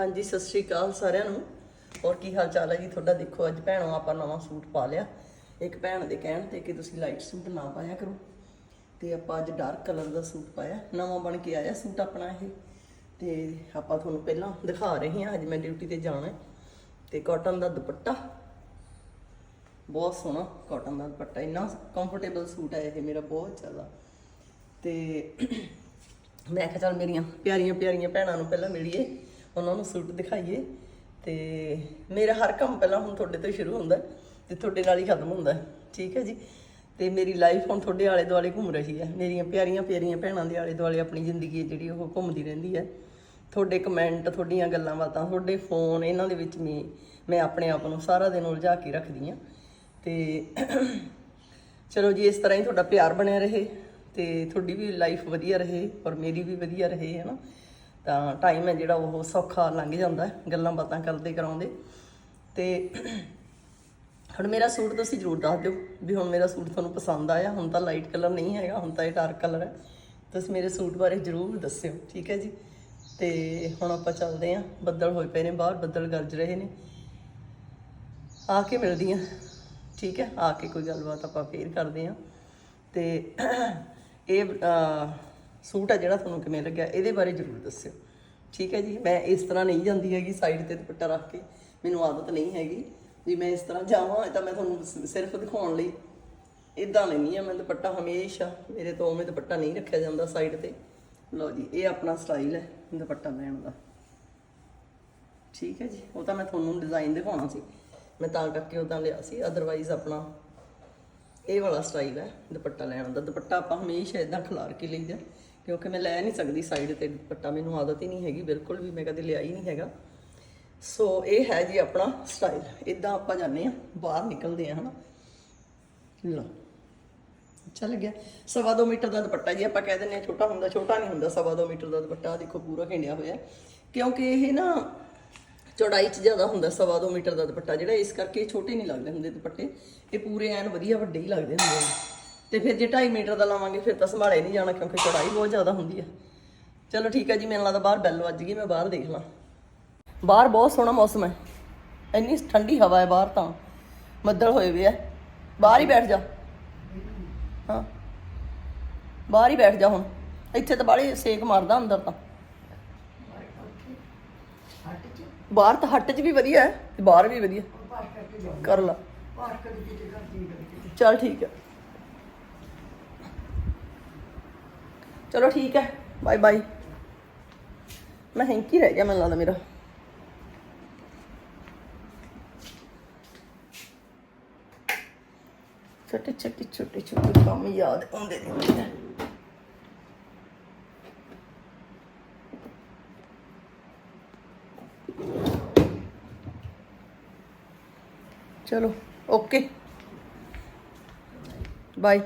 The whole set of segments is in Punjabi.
ਹਾਂਜੀ, ਸਤਿ ਸ਼੍ਰੀ ਅਕਾਲ ਸਾਰਿਆਂ ਨੂੰ। ਔਰ ਕੀ ਹਾਲ ਚਾਲ ਹੈ ਜੀ? ਤੁਹਾਡਾ ਦੇਖੋ, ਅੱਜ ਭੈਣੋਂ ਆਪਾਂ ਨਵਾਂ ਸੂਟ ਪਾ ਲਿਆ। ਇੱਕ ਭੈਣ ਦੇ ਕਹਿਣ ਤੇ ਕਿ ਤੁਸੀਂ ਲਾਈਟ ਸੂਟ ਨਾ ਪਾਇਆ ਕਰੋ। ਤੇ ਆਪਾਂ ਅੱਜ ਡਾਰਕ ਕਲਰ ਦਾ ਸੂਟ ਪਾਇਆ। ਨਵਾਂ ਬਣ ਕੇ ਆਇਆ ਸੂਟ ਆਪਣਾ ਇਹ। ਤੇ ਆਪਾਂ ਤੁਹਾਨੂੰ ਪਹਿਲਾਂ ਦਿਖਾ ਰਹੇ ਹਾਂ, ਅੱਜ ਮੈਂ ਡਿਊਟੀ ਤੇ ਜਾਣਾ ਹੈ। ਤੇ ਕਾਟਨ ਦਾ ਦੁਪੱਟਾ। ਬਹੁਤ ਸੋਹਣਾ ਕਾਟਨ ਦਾ ਦੁਪੱਟਾ। ਇੰਨਾ ਕੰਫਰਟੇਬਲ ਸੂਟ ਹੈ ਇਹ ਮੇਰਾ, ਬਹੁਤ ਜ਼ਿਆਦਾ। ਤੇ ਮੈਂ ਕਿਹਾ ਚੱਲ ਮੇਰੀਆਂ ਪਿਆਰੀਆਂ ਪਿਆਰੀਆਂ ਭੈਣਾਂ ਨੂੰ ਪਹਿਲਾਂ ਮਿਲੀਏ। ਉਹਨਾਂ ਨੂੰ ਸੂਟ ਦਿਖਾਈਏ। ਤੇ ਮੇਰਾ ਹਰ ਕੰਮ ਪਹਿਲਾਂ ਹੁਣ ਤੁਹਾਡੇ ਤੋਂ ਸ਼ੁਰੂ ਹੁੰਦਾ ਹੈ ਤੇ ਤੁਹਾਡੇ ਨਾਲ ਹੀ ਖਤਮ ਹੁੰਦਾ। ਠੀਕ ਹੈ ਜੀ? ਤੇ ਮੇਰੀ ਲਾਈਫ ਹੁਣ ਤੁਹਾਡੇ ਆਲੇ ਦੁਆਲੇ ਘੁੰਮ ਰਹੀ ਹੈ। ਮੇਰੀਆਂ ਪਿਆਰੀਆਂ ਪਿਆਰੀਆਂ ਭੈਣਾਂ ਦੇ ਆਲੇ ਦੁਆਲੇ ਆਪਣੀ ਜ਼ਿੰਦਗੀ ਹੈ ਜਿਹੜੀ ਉਹ ਘੁੰਮਦੀ ਰਹਿੰਦੀ ਹੈ। ਤੁਹਾਡੇ ਕਮੈਂਟ ਤੁਹਾਡੀਆਂ ਗੱਲਾਂ ਬਾਤਾਂ, ਤੁਹਾਡੇ ਫੋਨ ਇਹਨਾਂ ਦੇ ਵਿੱਚ ਮੈਂ ਮੈਂ ਆਪਣੇ ਆਪ ਨੂੰ ਸਾਰਾ ਦਿਨ ਉਲਝਾ ਕੇ ਰੱਖਦੀ ਹਾਂ। ਤੇ ਚਲੋ ਜੀ, ਇਸ ਤਰ੍ਹਾਂ ਹੀ ਤੁਹਾਡਾ ਪਿਆਰ ਬਣਿਆ ਰਹੇ ਤੇ ਤੁਹਾਡੀ ਵੀ ਲਾਈਫ ਵਧੀਆ ਰਹੇ ਔਰ ਮੇਰੀ ਵੀ ਵਧੀਆ ਰਹੇ, ਹੈ ਨਾ? ਤਾਂ ਟਾਈਮ ਹੈ ਜਿਹੜਾ ਉਹ ਸੌਖਾ ਲੰਘ ਜਾਂਦਾ ਗੱਲਾਂ ਬਾਤਾਂ ਕਰਦੇ ਕਰਾਉਂਦੇ। ਤੇ ਹੁਣ ਮੇਰਾ ਸੂਟ ਤੁਸੀਂ ਜ਼ਰੂਰ ਦੱਸ ਦਿਓ ਵੀ ਹੁਣ ਮੇਰਾ ਸੂਟ ਤੁਹਾਨੂੰ ਪਸੰਦ ਆਇਆ, ਹੁਣ ਤਾਂ ਲਾਈਟ ਕਲਰ ਨਹੀਂ ਹੈਗਾ, ਹੁਣ ਤਾਂ ਇਹ ਡਾਰਕ ਕਲਰ ਹੈ। ਤੁਸੀਂ ਮੇਰੇ ਸੂਟ ਬਾਰੇ ਜ਼ਰੂਰ ਦੱਸਿਓ, ਠੀਕ ਹੈ ਜੀ? ਤੇ ਹੁਣ ਆਪਾਂ ਚੱਲਦੇ ਆਂ ਬੱਦਲ ਹੋਏ ਪਏ ਨੇ ਬਾਹਰ, ਬੱਦਲ ਗਰਜ ਰਹੇ ਨੇ। ਆ ਕੇ ਮਿਲਦੀ ਆ ਠੀਕ ਹੈ? ਆ ਕੇ ਕੋਈ ਗੱਲਬਾਤ ਆਪਾਂ ਫੇਰ ਕਰਦੇ ਆ ਤੇ ਇਹ ਸੂਟ ਆ ਜਿਹੜਾ ਤੁਹਾਨੂੰ ਕਿਵੇਂ ਲੱਗਿਆ, ਇਹਦੇ ਬਾਰੇ ਜ਼ਰੂਰ ਦੱਸਿਓ। ਠੀਕ ਹੈ ਜੀ? ਮੈਂ ਇਸ ਤਰ੍ਹਾਂ ਨਹੀਂ ਜਾਂਦੀ ਹੈਗੀ ਸਾਈਡ ਤੇ ਦੁਪੱਟਾ ਰੱਖ ਕੇ। ਮੈਨੂੰ ਆਦਤ ਨਹੀਂ ਹੈਗੀ। ਵੀ ਮੈਂ ਇਸ ਤਰ੍ਹਾਂ ਜਾਵਾਂ, ਇਹ ਤਾਂ ਮੈਂ ਤੁਹਾਨੂੰ ਸਿਰਫ ਦਿਖਾਉਣ ਲਈ ਇਦਾਂ ਨਹੀਂ ਹੈ ਮੈਂ ਦੁਪੱਟਾ ਹਮੇਸ਼ਾ। ਮੇਰੇ ਤੋਂ ਉਵੇਂ ਦੁਪੱਟਾ ਨਹੀਂ ਰੱਖਿਆ ਜਾਂਦਾ ਸਾਈਡ ਤੇ। ਲਓ ਜੀ, ਇਹ ਆਪਣਾ ਸਟਾਈਲ ਹੈ ਦੁਪੱਟਾ ਲੈਣ ਦਾ। ਠੀਕ ਹੈ ਜੀ? ਉਹ ਤਾਂ ਮੈਂ ਤੁਹਾਨੂੰ ਡਿਜ਼ਾਈਨ ਦਿਖਾਉਣਾ ਸੀ। ਮੈਂ ਤਾਂ ਕਰਕੇ ਉਦਾਂ ਲਿਆ ਸੀ। ਅਦਰਵਾਈਜ਼ ਆਪਣਾ ਇਹ ਵਾਲਾ ਸਟਾਈਲ ਹੈ ਦੁਪੱਟਾ ਲੈਣ ਦਾ। ਦੁਪੱਟਾ ਆਪਾਂ ਹਮੇਸ਼ਾ ਇਦਾਂ ਖਿਲਾਰ ਕੇ ਲਈਦਾ। ਕਿਉਂਕਿ ਮੈਂ ਲੈ ਨਹੀਂ ਸਕਦੀ ਸਾਈਡ ਤੇ ਦੁਪੱਟਾ, ਮੈਨੂੰ ਆਦਤ ਹੀ ਨਹੀਂ ਹੈਗੀ, ਬਿਲਕੁਲ ਵੀ ਮੈਂ ਕਦੇ ਲਿਆ ਹੀ ਨਹੀਂ ਹੈਗਾ। ਸੋ ਇਹ ਹੈ ਜੀ ਆਪਣਾ ਸਟਾਈਲ ਇਦਾਂ ਆਪਾਂ ਜਾਂਦੇ ਆ ਬਾਹਰ ਨਿਕਲਦੇ ਆ ਹਨਾ। ਲਓ, ਅੱਛਾ ਲੱਗਿਆ। ਸਵਾ ਦੋ ਮੀਟਰ ਦਾ ਦੁਪੱਟਾ ਜੀ, ਆਪਾਂ ਕਹਿ ਦਿੰਦੇ ਆ ਛੋਟਾ ਹੁੰਦਾ, ਛੋਟਾ ਨਹੀਂ ਹੁੰਦਾ ਸਵਾ ਦੋ ਮੀਟਰ ਦਾ ਦੁਪੱਟਾ ਦੇਖੋ ਪੂਰਾ ਖਿੰਡਿਆ ਹੋਇਆ ਕਿਉਂਕਿ ਇਹ ਨਾ ਚੌੜਾਈ 'ਚ ਜ਼ਿਆਦਾ ਹੁੰਦਾ ਸਵਾ ਦੋ ਮੀਟਰ ਦਾ ਦੁਪੱਟਾ, ਜਿਹੜਾ ਇਸ ਕਰਕੇ ਇਹ ਛੋਟੇ ਨਹੀਂ ਲੱਗਦੇ ਹੁੰਦੇ ਦੁਪੱਟੇ, ਇਹ ਪੂਰੇ ਐਨ ਵਧੀਆ ਵੱਡੇ ਹੀ ਲੱਗਦੇ ਹੁੰਦੇ ਆ। ਤੇ ਫਿਰ ਜੇ 2.5 ਮੀਟਰ ਦਾ ਲਾਵਾਂਗੇ, ਫਿਰ ਤਾਂ ਸੰਭਾਲੇ ਨਹੀਂ ਜਾਣਾ ਕਿਉਂਕਿ ਚੌੜਾਈ ਬਹੁਤ ਜ਼ਿਆਦਾ ਹੁੰਦੀ ਹੈ ਚਲੋ ਠੀਕ ਹੈ ਜੀ ਮੈਨੂੰ ਲੱਗਦਾ ਬਾਹਰ ਬੈਲ ਵੱਜ ਗਈ, ਮੈਂ ਬਾਹਰ ਦੇਖ ਲਾਂ। ਬਾਹਰ ਬਹੁਤ ਸੋਹਣਾ ਮੌਸਮ ਹੈ। ਇੰਨੀ ਠੰਡੀ ਹਵਾ ਹੈ ਬਾਹਰ ਤਾਂ। ਬੱਦਲ ਹੋਏ ਵੇ ਆ। ਬਾਹਰ ਹੀ ਬੈਠ ਜਾ। ਹਾਂ। ਬਾਹਰ ਹੀ ਬੈਠ ਜਾ ਹੁਣ। ਇੱਥੇ ਤਾਂ ਬਾਹਲੇ ਸੇਕ ਮਾਰਦਾ ਅੰਦਰ ਤਾਂ। ਬਾਹਰ ਤਾਂ ਹੱਟ 'ਚ ਵੀ ਵਧੀਆ ਹੈ ਤੇ ਬਾਹਰ ਵੀ ਵਧੀਆ। ਕਰ ਲਾ। ਚਲ ਠੀਕ ਹੈ ਚਲੋ ਠੀਕ ਹੈ ਬਾਏ ਬਾਏ ਮੈਂ ਹੈਂਕੀ ਰਹਿ ਗਿਆ, ਮੈਨੂੰ ਲੱਗਦਾ ਮੇਰਾ। ਛੋਟੇ ਛੋਟੇ ਛੋਟੇ ਛੋਟੇ ਕੰਮ ਯਾਦ ਆਉਂਦੇ ਨੇ ਚਲੋ ਓਕੇ ਬਾਏ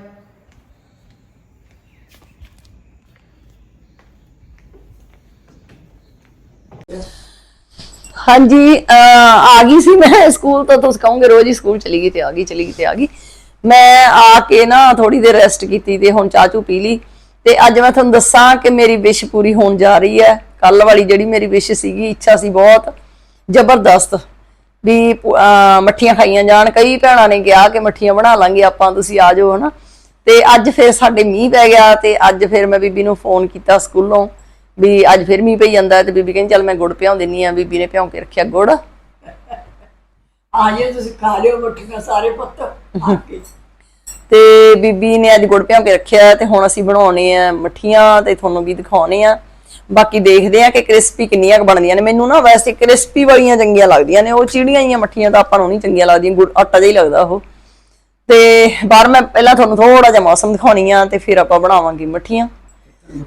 ਹਾਂਜੀ, ਅਹ, ਆ ਗਈ ਸੀ ਮੈਂ ਸਕੂਲ ਤੋਂ, ਤੁਸੀਂ ਕਹੋਗੇ ਰੋਜ਼ ਹੀ ਸਕੂਲ ਚਲੀ ਗਈ ਤੇ ਆ ਗਈ, ਚਲੀ ਗਈ ਤੇ ਆ ਗਈ। ਮੈਂ ਆ ਕੇ ਨਾ ਥੋੜੀ ਦੇਰ ਰੈਸਟ ਕੀਤੀ ਤੇ ਹੁਣ ਚਾਹ ਚੂ ਪੀ ਲਈ। ਤੇ ਅੱਜ ਮੈਂ ਤੁਹਾਨੂੰ ਦੱਸਾਂ ਕਿ ਮੇਰੀ ਵਿਸ਼ ਪੂਰੀ ਹੋਣ ਜਾ ਰਹੀ ਹੈ। ਕੱਲ ਵਾਲੀ ਜਿਹੜੀ ਮੇਰੀ ਵਿਸ਼ ਸੀਗੀ, ਇੱਛਾ ਸੀ ਬਹੁਤ ਜ਼ਬਰਦਸਤ ਵੀ ਅਹ, ਮੱਠੀਆਂ ਖਾਈਆਂ ਜਾਣ। ਕਈ ਭੈਣਾਂ ਨੇ ਕਿਹਾ ਕਿ ਮੱਠੀਆਂ ਬਣਾ ਲਾਂਗੇ ਆਪਾਂ, ਤੁਸੀਂ ਆ ਜਾਓ, ਹਨਾ। ਤੇ ਅੱਜ ਫਿਰ ਸਾਡੇ ਮੀਂਹ ਪੈ ਗਿਆ ਤੇ ਅੱਜ ਫਿਰ ਮੈਂ ਬੀਬੀ ਨੂੰ ਫੋਨ ਕੀਤਾ ਸਕੂਲੋਂ। ਵੀ ਅੱਜ ਫਿਰ ਮੀਂਹ ਪਈ ਜਾਂਦਾ ਤੇ ਬੀਬੀ ਕਹਿੰਦੀ ਚੱਲ ਮੈਂ ਗੁੜ ਭਿਉਂ ਦਿੰਨੀ ਆ ਬੀਬੀ ਨੇ ਭਿਉਂ ਕੇ ਰੱਖਿਆ ਗੁੜ। ਆ ਜੇ ਤੁਸੀਂ ਖਾ ਲਿਓ ਮੱਠੀਆਂ ਸਾਰੇ ਪੁੱਤ। ਆ ਕੇ। ਤੇ ਬੀਬੀ ਨੇ ਅੱਜ ਗੁੜ ਭਿਉਂ ਕੇ ਰੱਖਿਆ ਤੇ ਹੁਣ ਅਸੀਂ ਬਣਾਉਣੇ ਆ ਮੱਠੀਆਂ ਤੇ ਤੁਹਾਨੂੰ ਵੀ ਦਿਖਾਉਣੇ ਆ। ਬਾਕੀ ਦੇਖਦੇ ਆ ਕਿ ਕ੍ਰਿਸਪੀ ਕਿੰਨੀਆਂ ਕੁ ਬਣਦੀਆਂ ਨੇ। ਮੈਨੂੰ ਨਾ ਵੈਸੇ ਕ੍ਰਿਸਪੀ ਵਾਲੀਆਂ ਚੰਗੀਆਂ ਲੱਗਦੀਆਂ ਨੇ। ਉਹ ਚੀੜੀਆਂ ਜੀਆਂ ਮੱਠੀਆਂ ਤਾਂ ਆਪਾਂ ਨੂੰ ਨਹੀਂ ਚੰਗੀਆਂ ਲੱਗਦੀਆਂ ਗੁੜ ਆਟਾ ਜਿਹਾ ਹੀ ਲੱਗਦਾ ਉਹ। ਤੇ ਬਾਹਰ ਮੈਂ ਪਹਿਲਾਂ ਤੁਹਾਨੂੰ ਥੋੜਾ ਜਿਹਾ ਮੌਸਮ ਦਿਖਾਉਣੀ ਆ ਤੇ ਫਿਰ ਆਪਾਂ ਬਣਾਵਾਂਗੇ ਮੱਠੀਆਂ।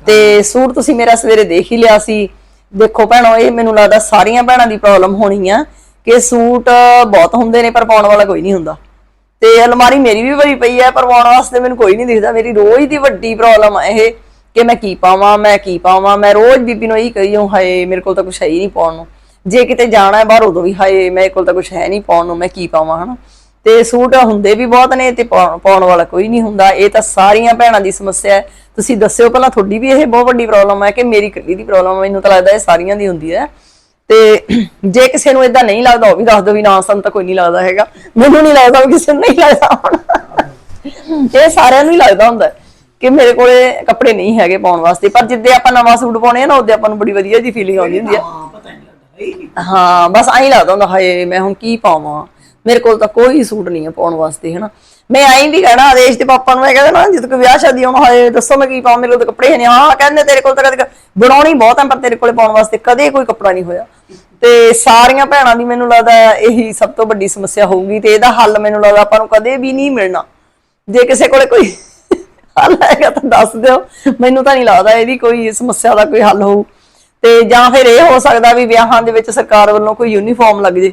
ਤੇ ਸੂਟ ਤੁਸੀਂ ਮੇਰਾ ਸਵੇਰੇ ਦੇਖ ਹੀ ਲਿਆ ਸੀ। ਦੇਖੋ ਭੈਣੋ, ਇਹ ਮੈਨੂੰ ਲੱਗਦਾ ਸਾਰੀਆਂ ਭੈਣਾਂ ਦੀ ਪ੍ਰੋਬਲਮ ਹੋਣੀ ਆ ਕਿ ਸੂਟ ਬਹੁਤ ਹੁੰਦੇ ਨੇ ਪਰ ਪਾਉਣ ਵਾਲਾ ਕੋਈ ਨਹੀਂ ਹੁੰਦਾ। ਤੇ ਅਲਮਾਰੀ ਮੇਰੀ ਵੀ ਭਰੀ ਪਈ ਹੈ, ਪਰ ਪਾਉਣ ਵਾਸਤੇ ਮੈਨੂੰ ਕੋਈ ਨਹੀਂ ਦਿਖਦਾ। ਮੇਰੀ ਰੋਜ਼ ਦੀ ਵੱਡੀ ਪ੍ਰੋਬਲਮ ਆ ਇਹ ਕਿ ਮੈਂ ਕੀ ਪਾਵਾਂ, ਮੈਂ ਕੀ ਪਾਵਾਂ। ਮੈਂ ਰੋਜ਼ ਬੀਬੀ ਨੂੰ ਇਹੀ ਕਹੀ ਹਾਂ ਹਾਏ, ਮੇਰੇ ਕੋਲ ਤਾਂ ਕੁਝ ਹੈ ਹੀ ਨਹੀਂ ਪਾਉਣ ਨੂੰ। ਜੇ ਕਿਤੇ ਜਾਣਾ ਹੈ ਬਾਹਰ ਉਦੋਂ ਵੀ, ਹਾਏ, ਮੇਰੇ ਕੋਲ ਤਾਂ ਕੁਝ ਹੈ ਨਹੀਂ ਪਾਉਣ ਨੂੰ, ਮੈਂ ਕੀ ਪਾਵਾਂ, ਹਨਾ? ਤੇ ਸੂਟ ਹੁੰਦੇ ਵੀ ਬਹੁਤ ਨੇ ਤੇ ਪਾਉਣ ਵਾਲਾ ਕੋਈ ਨਹੀਂ ਹੁੰਦਾ। ਇਹ ਤਾਂ ਸਾਰੀਆਂ ਭੈਣਾਂ ਦੀ ਸਮੱਸਿਆ ਹੈ। ਤੁਸੀਂ ਦੱਸਿਓ ਪਹਿਲਾਂ ਤੁਹਾਡੀ ਵੀ ਇਹ ਬਹੁਤ ਵੱਡੀ ਪ੍ਰੋਬਲਮ ਹੈ ਕਿ ਮੇਰੀ ਇਕੱਲੀ ਦੀ ਪ੍ਰੋਬਲਮ ਹੈ। ਮੈਨੂੰ ਤਾਂ ਲੱਗਦਾ ਇਹ ਸਾਰੀਆਂ ਦੀ ਹੁੰਦੀ ਹੈ। ਤੇ ਜੇ ਕਿਸੇ ਨੂੰ ਇਦਾਂ ਨਹੀਂ ਲੱਗਦਾ ਉਹ ਵੀ ਦੱਸ ਦਿਓ ਵੀ ਨਾ ਸਾਨੂੰ ਤਾਂ ਕੋਈ ਨਹੀਂ ਲੱਗਦਾ ਹੈਗਾ। ਮੈਨੂੰ ਨਹੀਂ ਲੱਗਦਾ ਕਿਸੇ ਨੂੰ ਨਹੀਂ ਲੱਗਦਾ ਹੁਣ। ਇਹ ਸਾਰਿਆਂ ਨੂੰ ਹੀ ਲੱਗਦਾ ਹੁੰਦਾ ਕਿ ਮੇਰੇ ਕੋਲੇ ਕੱਪੜੇ ਨਹੀਂ ਹੈਗੇ ਪਾਉਣ ਵਾਸਤੇ। ਪਰ ਜਿੱਦੇ ਆਪਾਂ ਨਵਾਂ ਸੂਟ ਪਾਉਣੇ ਆ ਨਾ ਉਹਦੇ ਆਪਾਂ ਨੂੰ ਬੜੀ ਵਧੀਆ ਜੀ ਫੀਲਿੰਗ ਆਉਂਦੀ ਹੁੰਦੀ ਹੈ। ਹਾਂ ਪਤਾ ਨਹੀਂ ਲੱਗਦਾ। ਹੈ ਹੀ ਨਹੀਂ ਹਾਂ ਬਸ ਐਂ ਲੱਗਦਾ ਹੁੰਦਾ ਹਾਏ ਮੈਂ ਹੁਣ ਕੀ ਪਾਵਾਂ? ਮੇਰੇ ਕੋਲ ਤਾਂ ਕੋਈ ਸੂਟ ਨਹੀਂ ਹੈ ਪਾਉਣ ਵਾਸਤੇ, ਹਨਾ। ਮੈਂ ਐਂ ਵੀ ਕਹਿਣਾ, ਆਦੇਸ਼ ਦੇ ਪਾਪਾ ਨੂੰ ਮੈਂ ਕਹਿੰਦਾ ਨਾ ਜਦ ਕੋਈ ਵਿਆਹ ਸ਼ਾਦੀ ਹੋਣਾ ਹਾਏ, ਦੱਸੋ ਮੈਂ ਕੀ ਪਾਵਾਂ, ਮੇਰੇ ਕੋਲ ਤਾਂ ਕੱਪੜੇ ਨਹੀਂ ਹਾਂ, ਕਹਿੰਦੇ ਤੇਰੇ ਕੋਲ ਤਾਂ ਕਦੇ ਬਣਾਉਣੀ ਬਹੁਤ ਹੈ ਪਰ ਤੇਰੇ ਕੋਲੇ ਪਾਉਣ ਵਾਸਤੇ ਕਦੇ ਕੋਈ ਕੱਪੜਾ ਨਹੀਂ ਹੋਇਆ। ਤੇ ਸਾਰੀਆਂ ਭੈਣਾਂ ਦੀ ਮੈਨੂੰ ਲੱਗਦਾ ਇਹੀ ਸਭ ਤੋਂ ਵੱਡੀ ਸਮੱਸਿਆ ਹੋਊਗੀ, ਤੇ ਇਹਦਾ ਹੱਲ ਮੈਨੂੰ ਲੱਗਦਾ ਆਪਾਂ ਨੂੰ ਕਦੇ ਵੀ ਨਹੀਂ ਮਿਲਣਾ। ਜੇ ਕਿਸੇ ਕੋਲੇ ਕੋਈ ਹੱਲ ਹੈਗਾ ਤਾਂ ਦੱਸ ਦਿਓ, ਮੈਨੂੰ ਤਾਂ ਨਹੀਂ ਲੱਗਦਾ ਇਹਦੀ ਕੋਈ ਸਮੱਸਿਆ ਦਾ ਕੋਈ ਹੱਲ ਹੋਊ। ਤੇ ਜਾਂ ਫਿਰ ਇਹ ਹੋ ਸਕਦਾ ਵੀ ਵਿਆਹਾਂ ਦੇ ਵਿੱਚ ਸਰਕਾਰ ਵੱਲੋਂ ਕੋਈ ਯੂਨੀਫਾਰਮ ਲੱਗ ਜੇ।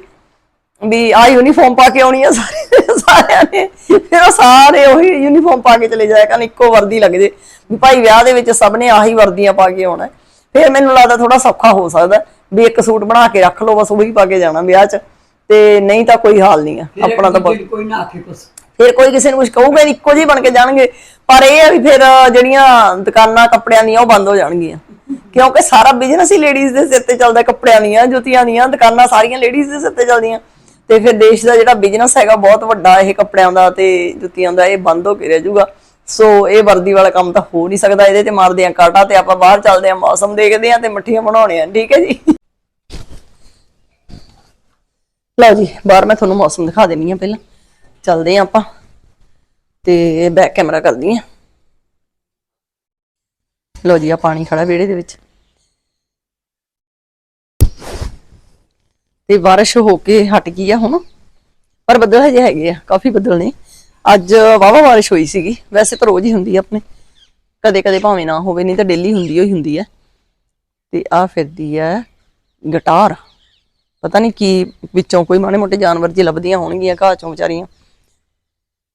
ਵੀ ਆ ਯੂਨੀਫਾਰਮ ਪਾ ਕੇ ਆਉਣੀ ਆ ਸਾਰੇ ਸਾਰਿਆਂ ਨੇ। ਫਿਰ ਉਹ ਸਾਰੇ ਉਹੀ ਯੂਨੀਫਾਰਮ ਪਾ ਕੇ ਚਲੇ ਜਾਇਆ ਕਰਨ ਇੱਕੋ ਵਰਦੀ ਲੱਗ ਜੇ। ਵੀ ਭਾਈ ਵਿਆਹ ਦੇ ਵਿੱਚ ਸਭ ਨੇ ਆਹੀ ਵਰਦੀਆਂ ਪਾ ਕੇ ਆਉਣਾ। ਫਿਰ ਮੈਨੂੰ ਲੱਗਦਾ ਥੋੜਾ ਸੌਖਾ ਹੋ ਸਕਦਾ। ਵੀ ਇੱਕ ਸੂਟ ਬਣਾ ਕੇ ਰੱਖ ਲਓ ਬਸ ਉਹੀ ਪਾ ਕੇ ਜਾਣਾ ਵਿਆਹ 'ਚ। ਤੇ ਨਹੀਂ ਤਾਂ ਕੋਈ ਹਾਲ ਨਹੀਂ ਆ। ਆਪਣਾ ਤਾਂ ਕੋਈ ਨਾ ਆਖੇ ਕੁਛ। ਫਿਰ ਕੋਈ ਕਿਸੇ ਨੂੰ ਕੁਝ ਕਹੂਗਾ ਇੱਕੋ ਜਿਹੇ ਬਣ ਕੇ ਜਾਣਗੇ। ਪਰ ਇਹ ਆ ਵੀ ਫਿਰ ਜਿਹੜੀਆਂ ਦੁਕਾਨਾਂ ਕੱਪੜਿਆਂ ਦੀਆਂ ਉਹ ਬੰਦ ਹੋ ਜਾਣਗੀਆਂ। ਕਿਉਂਕਿ ਸਾਰਾ ਬਿਜ਼ਨਸ ਹੀ ਲੇਡੀਜ਼ ਦੇ ਸਿਰ ਤੇ ਚੱਲਦਾ ਕੱਪੜਿਆਂ ਦੀਆਂ ਜੁੱਤੀਆਂ ਦੀਆਂ ਦੁਕਾਨਾਂ ਸਾਰੀਆਂ ਲੇਡੀਜ਼ ਦੇ ਸਿਰ ਤੇ ਚੱਲਦੀਆਂ। ਤੇ ਫਿਰ ਦੇਸ਼ ਦਾ ਜਿਹੜਾ ਬਿਜ਼ਨਸ ਹੈਗਾ ਬਹੁਤ ਵੱਡਾ ਇਹ ਕੱਪੜਿਆਂ ਦਾ ਤੇ ਜੁੱਤੀਆਂ ਦਾ ਇਹ ਬੰਦ ਹੋ ਕੇ ਰਹਿ ਜਾਊਗਾ। ਸੋ ਇਹ ਵਰਦੀ ਵਾਲਾ ਕੰਮ ਤਾਂ ਹੋ ਨਹੀਂ ਸਕਦਾ, ਇਹਦੇ ਤੇ ਮਾਰਦੇ ਆ ਕਾਟਾ ਤੇ ਆਪਾਂ ਬਾਹਰ ਚੱਲਦੇ ਆ ਮੌਸਮ ਦੇਖਦੇ ਆ ਤੇ ਮੱਠੀਆਂ ਬਣਾਉਣੇ ਆ ਠੀਕ ਹੈ ਜੀ? ਲਓ ਜੀ, ਬਾਹਰ ਮੈਂ ਤੁਹਾਨੂੰ ਮੌਸਮ ਦਿਖਾ ਦੇਣੀ ਆ ਪਹਿਲਾਂ। ਚੱਲਦੇ ਆ ਆਪਾਂ ਤੇ ਬੈਕ ਕੈਮਰਾ ਕਰਦੀ ਆ ਲਓ ਜੀ ਆ ਪਾਣੀ ਖੜਾ ਵਿਹੜੇ ਦੇ ਵਿੱਚ। ਤੇ ਬਾਰਿਸ਼ ਹੋ ਕੇ ਹਟ ਗਈ ਆ ਹੁਣ। ਪਰ ਬੱਦਲ ਹਜੇ ਹੈਗੇ ਆ, ਕਾਫੀ ਬੱਦਲ ਨੇ। ਅੱਜ ਵਾਵਾ ਬਾਰਿਸ਼ ਹੋਈ ਸੀਗੀ, ਵੈਸੇ ਤਾਂ ਰੋਜ਼ ਹੀ ਹੁੰਦੀ ਆ ਆਪਣੇ। ਕਦੇ ਕਦੇ ਭਾਵੇਂ ਨਾ ਹੋਵੇ, ਨਹੀਂ ਤਾਂ ਡੇਲੀ ਹੁੰਦੀ ਹੋਈ ਹੁੰਦੀ ਆ। ਤੇ ਆ ਫਿਰਦੀ ਆ ਗਟਾਰ। ਪਤਾ ਨਹੀਂ ਕੀ ਵਿੱਚੋਂ ਕੋਈ ਮਾੜੇ ਮੋਟੇ ਜਾਨਵਰ ਜੀ ਲੱਭਦੀਆਂ ਹੋਣਗੀਆਂ, ਘਾਹ ਚੋਂ ਵਿਚਾਰੀਆਂ।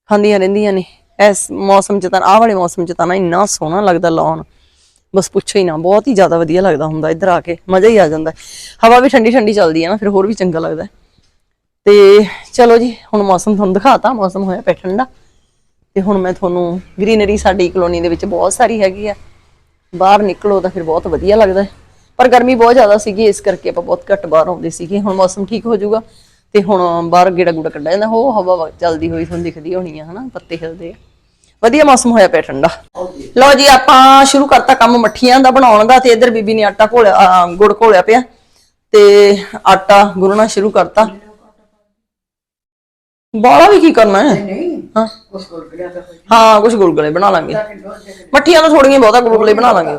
ਖਾਂਦੀਆਂ ਰਹਿੰਦੀਆਂ ਨੇ। ਇਸ ਮੌਸਮ ਚ ਤਾਂ, ਆਹ ਵਾਲੇ ਮੌਸਮ ਚ ਤਾਂ ਨਾ ਇੰਨਾ ਸੋਹਣਾ ਲੱਗਦਾ ਲਾਉਣ ਬਸ ਪੁੱਛੋ ਹੀ ਨਾ, ਬਹੁਤ ਹੀ ਜ਼ਿਆਦਾ ਵਧੀਆ ਲੱਗਦਾ ਹੁੰਦਾ ਇੱਧਰ ਆ ਕੇ, ਮਜ਼ਾ ਹੀ ਆ ਜਾਂਦਾ। ਹਵਾ ਵੀ ਠੰਡੀ ਠੰਡੀ ਚੱਲਦੀ ਹੈ ਨਾ, ਫਿਰ ਹੋਰ ਵੀ ਚੰਗਾ ਲੱਗਦਾ ਤੇ ਚਲੋ ਜੀ, ਹੁਣ ਮੌਸਮ ਤੁਹਾਨੂੰ ਦਿਖਾਤਾ, ਮੌਸਮ ਹੋਇਆ ਪਿਆ ਠੰਡਾ। ਤੇ ਹੁਣ ਮੈਂ ਤੁਹਾਨੂੰ ਗ੍ਰੀਨਰੀ ਸਾਡੀ ਕਲੋਨੀ ਦੇ ਵਿੱਚ ਬਹੁਤ ਸਾਰੀ ਹੈਗੀ ਆ। ਬਾਹਰ ਨਿਕਲੋ ਤਾਂ ਫਿਰ ਬਹੁਤ ਵਧੀਆ ਲੱਗਦਾ ਪਰ ਗਰਮੀ ਬਹੁਤ ਜ਼ਿਆਦਾ ਸੀਗੀ, ਇਸ ਕਰਕੇ ਆਪਾਂ ਬਹੁਤ ਘੱਟ ਬਾਹਰ ਆਉਂਦੇ ਸੀਗੇ। ਹੁਣ ਮੌਸਮ ਠੀਕ ਹੋ ਜਾਊਗਾ, ਤੇ ਹੁਣ ਬਾਹਰ ਗੇੜਾ ਗੂੜਾ ਕੱਢਿਆ ਜਾਂਦਾ। ਹੋ, ਹਵਾ ਵ- ਚੱਲਦੀ ਹੋਈ ਤੁਹਾਨੂੰ ਦਿਖਦੀ ਹੋਣੀ ਆ, ਹਨਾ, ਪੱਤੇ ਹਿਲਦੇ ਆ। ਵਧੀਆ ਮੌਸਮ ਹੋਇਆ ਪਿਆ ਠੰਡਾ। ਲਓ ਜੀ ਆਪਾਂ ਸ਼ੁਰੂ ਕਰਤਾ ਕੰਮ ਮੱਠੀਆਂ ਦਾ ਬਣਾਉਣ ਦਾ ਤੇ ਇੱਧਰ ਬੀਬੀ ਨੇ ਆਟਾ ਘੋਲਿਆ ਗੁੜ ਘੋਲਿਆ ਪਿਆ। ਤੇ ਆਟਾ ਗੁੰਨਣਾ ਸ਼ੁਰੂ ਕਰਤਾ। ਬਾਲਾ ਵੀ ਕੀ ਕਰਨਾ ਹੈ? ਨਹੀਂ ਹਾਂ। ਕੁਝ ਗੁਲਗੁਲੇ ਬਣਾ ਲਾਂਗੇ। ਮੱਠੀਆਂ ਤਾਂ ਥੋੜੀਆਂ ਬਹੁਤਾ ਗੁਲਗੁਲੇ ਬਣਾ ਲਾਂਗੇ।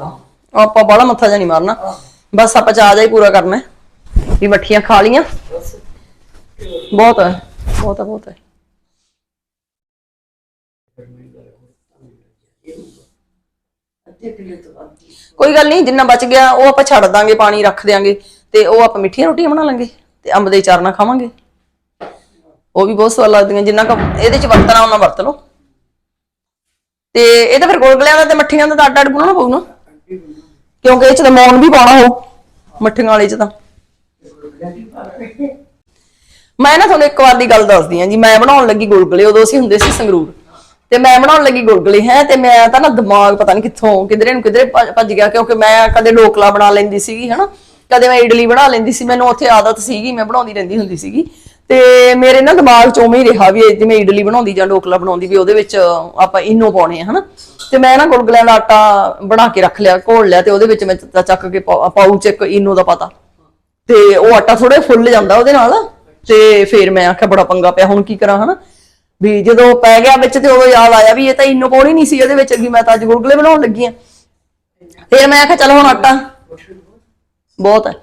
ਆਪਾਂ ਬਾਲਾ ਮੱਥਾ ਜਾ ਨਹੀਂ ਮਾਰਨਾ। ਬਸ ਆਪਾਂ ਚਾਹ ਜਾ ਹੀ ਪੂਰਾ ਕਰਨਾ ਵੀ ਮੱਠੀਆਂ ਖਾ ਲੀਆਂ ਬਹੁਤ ਹੈ ਬਹੁਤ ਹੈ ਬਹੁਤ ਹੈ। ਅੱਧੇ ਕਿਲੇ ਤੋਂ ਵੱਧ ਕੋਈ ਗੱਲ ਨਹੀਂ, ਜਿੰਨਾ ਬਚ ਗਿਆ, ਉਹ ਆਪਾਂ ਛੱਡ ਦਾਂਗੇ, ਪਾਣੀ ਰੱਖ ਦਿਆਂਗੇ, ਤੇ ਉਹ ਆਪਾਂ ਮਿੱਠੀਆਂ ਰੋਟੀਆਂ ਬਣਾ ਲਾਂਗੇ, ਤੇ ਅੰਬ ਦੇ ਚਾਰਨਾ ਖਾਵਾਂਗੇ। ਉਹ ਵੀ ਬਹੁਤ ਸਵਾਦ ਲੱਗਦੀਆਂ, ਜਿੰਨਾ ਕੁ ਇਹਦੇ ਚ ਵਰਤਣਾ, ਉਹਨਾਂ ਵਰਤ ਲਓ। ਤੇ ਇਹ ਤਾਂ ਫਿਰ ਗੁਲਗੁਲਿਆਂ ਦਾ ਤੇ ਮੱਠੀਆਂ ਦਾ ਤਾਂ ਅੱਡ ਅੱਡ ਗੁੰਨਣਾ ਪਊ ਨਾ। ਕਿਉਂਕਿ ਇਹ ਚ ਤਾਂ ਮੌਨ ਵੀ ਪਾਉਣਾ ਹੋਊ, ਮੱਠੀਆਂ ਵਾਲੇ ਚ ਤਾਂ। ਮੈਂ ਨਾ ਤੁਹਾਨੂੰ ਇੱਕ ਵਾਰ ਦੀ ਗੱਲ ਦੱਸਦੀ ਹਾਂ ਜੀ, ਮੈਂ ਬਣਾਉਣ ਲੱਗੀ ਗੁਲਗੁਲੇ, ਉਦੋਂ ਅਸੀਂ ਹੁੰਦੇ ਸੀ ਸੰਗਰੂਰ। ਤੇ ਮੈਂ ਬਣਾਉਣ ਲੱਗੀ ਗੁਲਗੁਲੇ, ਹੈ, ਤੇ ਮੈਂ ਤਾਂ ਨਾ ਦਿਮਾਗ ਪਤਾ ਨਹੀਂ ਕਿੱਥੋਂ, ਕਿਧਰੇ ਨੂੰ ਕਿਧਰੇ ਭੱਜ ਗਿਆ, ਕਿਉਂਕਿ ਮੈਂ ਕਦੇ ਡੋਕਲਾ ਬਣਾ ਲੈਂਦੀ ਸੀਗੀ, ਹਨਾ? ਕਦੇ ਮੈਂ ਇਡਲੀ ਬਣਾ ਲੈਂਦੀ ਸੀ, ਮੈਨੂੰ ਉੱਥੇ ਆਦਤ ਸੀਗੀ, ਮੈਂ ਬਣਾਉਂਦੀ ਰਹਿੰਦੀ ਹੁੰਦੀ ਸੀਗੀ। ਤੇ ਮੇਰੇ ਨਾ ਦਿਮਾਗ 'ਚ ਉਵੇਂ ਹੀ ਰਿਹਾ ਵੀ ਜਿਵੇਂ ਇਡਲੀ ਬਣਾਉਂਦੀ ਜਾਂ ਡੋਕਲਾ ਬਣਾਉਂਦੀ ਵੀ ਉਹਦੇ ਵਿੱਚ ਆਪਾਂ ਇਨੋ ਪਾਉਣੇ ਆ, ਹਨਾ? ਤੇ ਮੈਂ ਨਾ ਗੁਲਗੁਲਿਆਂ ਦਾ ਆਟਾ ਬਣਾ ਕੇ ਰੱਖ ਲਿਆ, ਘੋਲ ਲਿਆ, ਤੇ ਉਹਦੇ ਵਿੱਚ ਮੈਂ ਚੱਕ ਕੇ ਪਾ- ਪਾਊਚ ਇੱਕ ਇਨੋ ਦਾ ਪਤਾ। ਤੇ ਉਹ ਆਟਾ ਥੋੜਾ ਫੁੱਲ ਜਾਂਦਾ ਉਹਦੇ ਨਾਲ, ਤੇ ਫਿਰ ਮੈਂ ਆਖਿਆ ਬੜਾ ਪੰਗਾ ਪਿਆ, ਹੁਣ ਕੀ ਕਰਾਂ, ਹਨਾ? ਵੀ ਜਦੋਂ ਪੈ ਗਿਆ ਵਿੱਚ ਤੇ ਉਦੋਂ ਯਾਦ ਆਇਆ ਵੀ ਇਹ ਤਾਂ ਇਨੋ ਪਾਉਣੀ ਨਹੀਂ ਸੀ ਇਹਦੇ ਵਿੱਚ ਵੀ ਮੈਂ ਤਾਂ ਅੱਜ ਗੁਲਗੁਲੇ ਬਣਾਉਣ ਲੱਗੀ ਆ ਫਿਰ ਮੈਂ ਆਖਿਆ ਚਲ ਹੁਣ ਆਟਾ। ਬਹੁਤ ਹੈ।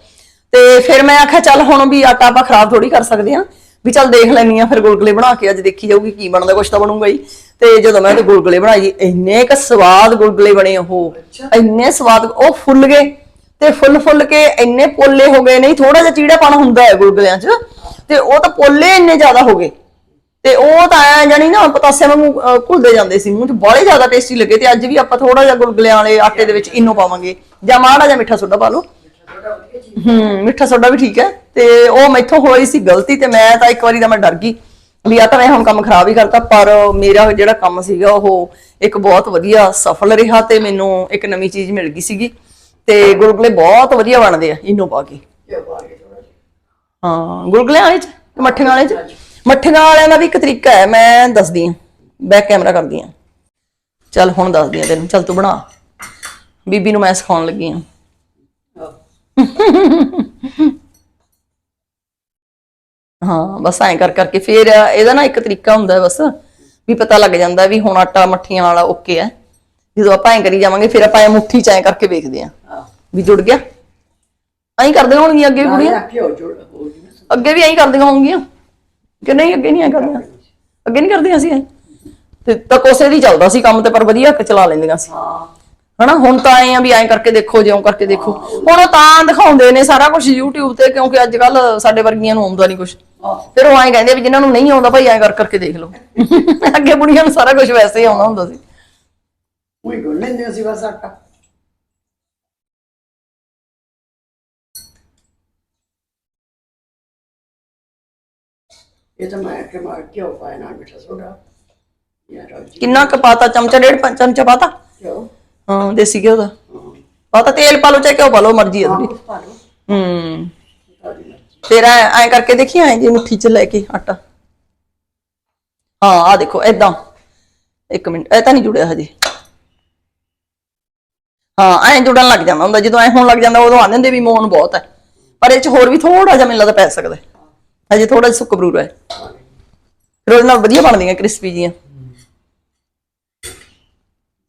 ਤੇ ਫਿਰ ਮੈਂ ਆਖਿਆ ਚੱਲ ਹੁਣ ਵੀ ਆਟਾ ਆਪਾਂ ਖਰਾਬ ਥੋੜੀ ਕਰ ਸਕਦੇ ਆ ਵੀ ਚੱਲ ਦੇਖ ਲੈਣੀ ਆ ਫਿਰ ਗੁਲਗੁਲੇ ਬਣਾ ਕੇ ਅੱਜ ਦੇਖੀ ਜਾਊਗੀ ਕੀ ਬਣਦਾ ਕੁਛ ਤਾਂ ਬਣੂਗਾ ਹੀ। ਤੇ ਜਦੋਂ ਮੈਂ ਤੇ ਗੁਲਗੁਲੇ ਬਣਾਈ ਇੰਨੇ ਕ ਸਵਾਦ ਗੁਲਗੁਲੇ ਬਣੇ ਉਹ। ਇੰਨੇ ਸਵਾਦ ਉਹ ਫੁੱਲ ਗਏ। ਤੇ ਫੁੱਲ ਫੁੱਲ ਕੇ ਇੰਨੇ ਪੋਲੇ ਹੋ ਗਏ। ਨਹੀਂ ਥੋੜਾ ਜਿਹਾ ਚੀੜਾਪਣ ਹੁੰਦਾ ਹੈ ਗੁਲਗੁਲਿਆਂ 'ਚ ਤੇ ਉਹ ਤਾਂ ਪੋਲੇ ਇੰਨੇ ਜ਼ਿਆਦਾ ਹੋ ਗਏ। ਤੇ ਉਹ ਤਾਂ ਐ ਜਾਨੀ ਨਾ ਪਤਾਸੇ ਵਾਂਗੂ ਅਹ, ਘੁਲਦੇ ਜਾਂਦੇ ਸੀ। ਮੂੰਹ 'ਚ ਬੜੇ ਜ਼ਿਆਦਾ ਟੇਸਟੀ ਲੱਗੇ ਤੇ ਅੱਜ ਵੀ ਆਪਾਂ ਥੋੜਾ ਜਿਹਾ ਗੁਲਗੁਲਿਆਂ ਵਾਲੇ ਆਟੇ ਦੇ ਵਿੱਚ ਇਨੋ ਪਾਵਾਂਗੇ। ਜਾਂ ਮਾੜਾ ਜਿਹਾ ਮਿੱਠਾ ਸੋਡਾ ਪਾ ਲਓ। ਹੂੰ ਮਿੱਠਾ ਸੋਡਾ ਵੀ ਠੀਕ ਹੈ। ਤੇ ਉਹ ਮੈਥੋਂ ਹੋਈ ਸੀ ਗਲਤੀ ਤੇ ਮੈਂ ਤਾਂ ਇੱਕ ਵਾਰੀ ਤਾਂ ਮੈਂ ਡਰ ਗਈ। ਵੀ ਆ ਤਾਂ ਮੈਂ ਹੁਣ ਕੰਮ ਖਰਾਬ ਹੀ ਕਰਤਾ ਪਰ ਮੇਰਾ ਜਿਹੜਾ ਕੰਮ ਸੀਗਾ ਉਹ ਇੱਕ ਬਹੁਤ ਵਧੀਆ ਸਫਲ ਰਿਹਾ ਤੇ ਮੈਨੂੰ ਇੱਕ ਨਵੀਂ ਚੀਜ਼ ਮਿਲ ਗਈ ਸੀਗੀ। ਤੇ ਗੁਲਗੁਲੇ ਬਹੁਤ ਵਧੀਆ ਬਣਦੇ ਆ ਇਨੋ ਪਾ ਕੇ। ਹਾਂ ਗੁਲਗੁਲਿਆਂ ਵਾਲੇ ਚ ਤੇ ਮੱਠੀਆਂ ਵਾਲੇ ਚ? ਮੱਠੀਆਂ ਵਾਲਿਆਂ ਦਾ ਵੀ ਇੱਕ ਤਰੀਕਾ ਹੈ ਮੈਂ ਦੱਸਦੀ ਹਾਂ ਬੈਕ ਕੈਮਰਾ ਕਰਦੀ ਹਾਂ। ਚੱਲ ਹੁਣ ਦੱਸਦੀ ਹਾਂ ਤੈਨੂੰ ਚੱਲ ਤੂੰ ਬਣਾ। ਬੀਬੀ ਨੂੰ ਮੈਂ ਸਿਖਾਉਣ ਲੱਗੀ ਹਾਂ। ਹਾਂ ਬਸ ਐਂ ਕਰ ਕਰਕੇ ਫਿਰ ਇਹਦਾ ਨਾ ਇੱਕ ਤਰੀਕਾ ਹੁੰਦਾ ਬਸ ਵੀ ਪਤਾ ਲੱਗ ਜਾਂਦਾ ਵੀ ਹੁਣ ਆਟਾ ਮੱਠੀਆਂ ਵਾਲਾ ਓਕੇ ਹੈ। ਜਦੋਂ ਆਪਾਂ ਐਂ ਕਰੀ ਜਾਵਾਂਗੇ ਫਿਰ ਆਪਾਂ ਐਂ ਮੁੱਠੀ ਚ ਐਂ ਕਰਕੇ ਵੇਖਦੇ ਆਂ ਵੀ ਜੁੜ ਗਿਆ? ਐਂ ਕਰਦੇ ਹੋਣਗੀਆਂ ਅੱਗੇ ਵੀ ਕੁੜੀਆਂ? ਅੱਗੇ ਵੀ ਐਂ ਕਰਦੀਆਂ ਹੋਣਗੀਆਂ। ਕਿ ਨਹੀਂ, ਅੱਗੇ ਨਹੀਂ ਐਂ ਕਰਦੀਆਂ ਅੱਗੇ ਨਹੀਂ ਕਰਦੀਆਂ ਸੀ ਐਂ। ਤੇ ਤਾਂ ਕੋਸੇ ਦੀ ਚੱਲਦਾ ਸੀ ਕੰਮ ਤੇ, ਪਰ ਵਧੀਆ ਚਲਾ ਲੈਂਦੀਆਂ ਸੀ। ਹਨਾ, ਹੁਣ ਤਾਂ ਐਂ ਆ ਵੀ ਐਂ ਕਰਕੇ ਦੇਖੋ, ਜਿਉਂ ਕਰਕੇ ਦੇਖੋ। ਹੁਣ ਤਾਂ ਦਿਖਾਉਂਦੇ ਨੇ ਸਾਰਾ ਕੁਝ YouTube ਤੇ, ਕਿਉਂਕਿ ਅੱਜ ਕੱਲ ਸਾਡੇ ਵਰਗੀਆਂ ਨੂੰ ਆਉਂਦਾ ਨਹੀਂ ਕੁਝ ਫਿਰ ਉਹ ਐਂ ਕਹਿੰਦੇ ਵੀ ਜਿਨ੍ਹਾਂ ਨੂੰ ਨਹੀਂ ਆਉਂਦਾ ਭਾਈ, ਐਂ ਕਰ ਕਰਕੇ ਦੇਖ ਲਓ। ਅੱਗੇ ਬੁੜੀਆਂ ਨੂੰ ਸਾਰਾ ਕੁਝ ਵੈਸੇ ਹੀ ਆਉਂਦਾ ਹੁੰਦਾ ਸੀ। ਉਹੀ ਗੁੰਨ ਲੈਂਦੇ ਸੀ ਬਸ ਆਟਾ। ਇਹ ਤਾਂ ਮੈਂ ਕਿ ਮਾਰ ਘਿਓ ਪਾਇਆ ਨਾਲ ਮਿੱਠਾ ਸੋਡਾ। ਯਾਰ ਰਾਜੀ ਕਿੰਨਾ ਕੁ ਪਾਤਾ? ਚਮਚਾ ਡੇਢ ਪੰਜ ਚਮਚਾ ਪਾਤਾ? ਘਿਓ ਹਾਂ ਦੇਸੀ ਘਿਓ ਦਾ। ਹਾਂ। ਪਾਤਾ ਤੇਲ ਪਾ ਲਓ ਚਾਹੇ ਘਿਓ ਪਾ ਲਓ ਮਰਜ਼ੀ ਹੈ ਹਾਂ ਤੁਹਾਡੀ ਕੁਛ ਪਾ ਲਓ। ਹੂੰ। ਤੁਹਾਡੀ ਮਰਜ਼ੀ। ਫਿਰ ਐ ਐ ਕਰਕੇ ਦੇਖੀ ਐ ਜੀ ਮੁੱਠੀ ਚ ਲੈ ਕੇ ਆਟਾ। ਹਾਂ ਆ ਦੇਖੋ ਐਦਾਂ ਇੱਕ ਮਿੰਟ ਇਹ ਤਾਂ ਨਹੀਂ ਜੁੜਿਆ ਹਜੇ। ਹਾਂ ਐ ਜੁੜਨ ਲੱਗ ਜਾਂਦਾ ਹੁੰਦਾ। ਜਦੋਂ ਐ ਹੋਣ ਲੱਗ ਜਾਂਦਾ ਉਦੋਂ ਆਂਦੇ ਹੁੰਦੇ ਵੀ ਮੋਨ ਬਹੁਤ ਹੈ। ਪਰ ਇਹ ਚ ਹੋਰ ਵੀ ਥੋੜਾ ਜਿਹਾ ਮੈਨੂੰ ਲੱਗਦਾ ਪੈ ਸਕਦਾ ਹੈ। ਹਜੇ ਥੋੜਾ ਜਿਹਾ ਸੁੱਕ ਬਰੂਰ ਹੈ ਫਿਰ ਉਹਦੇ ਨਾਲ ਵਧੀਆ ਬਣਦੀਆਂ ਕ੍ਰਿਸਪੀ ਜੀਆਂ।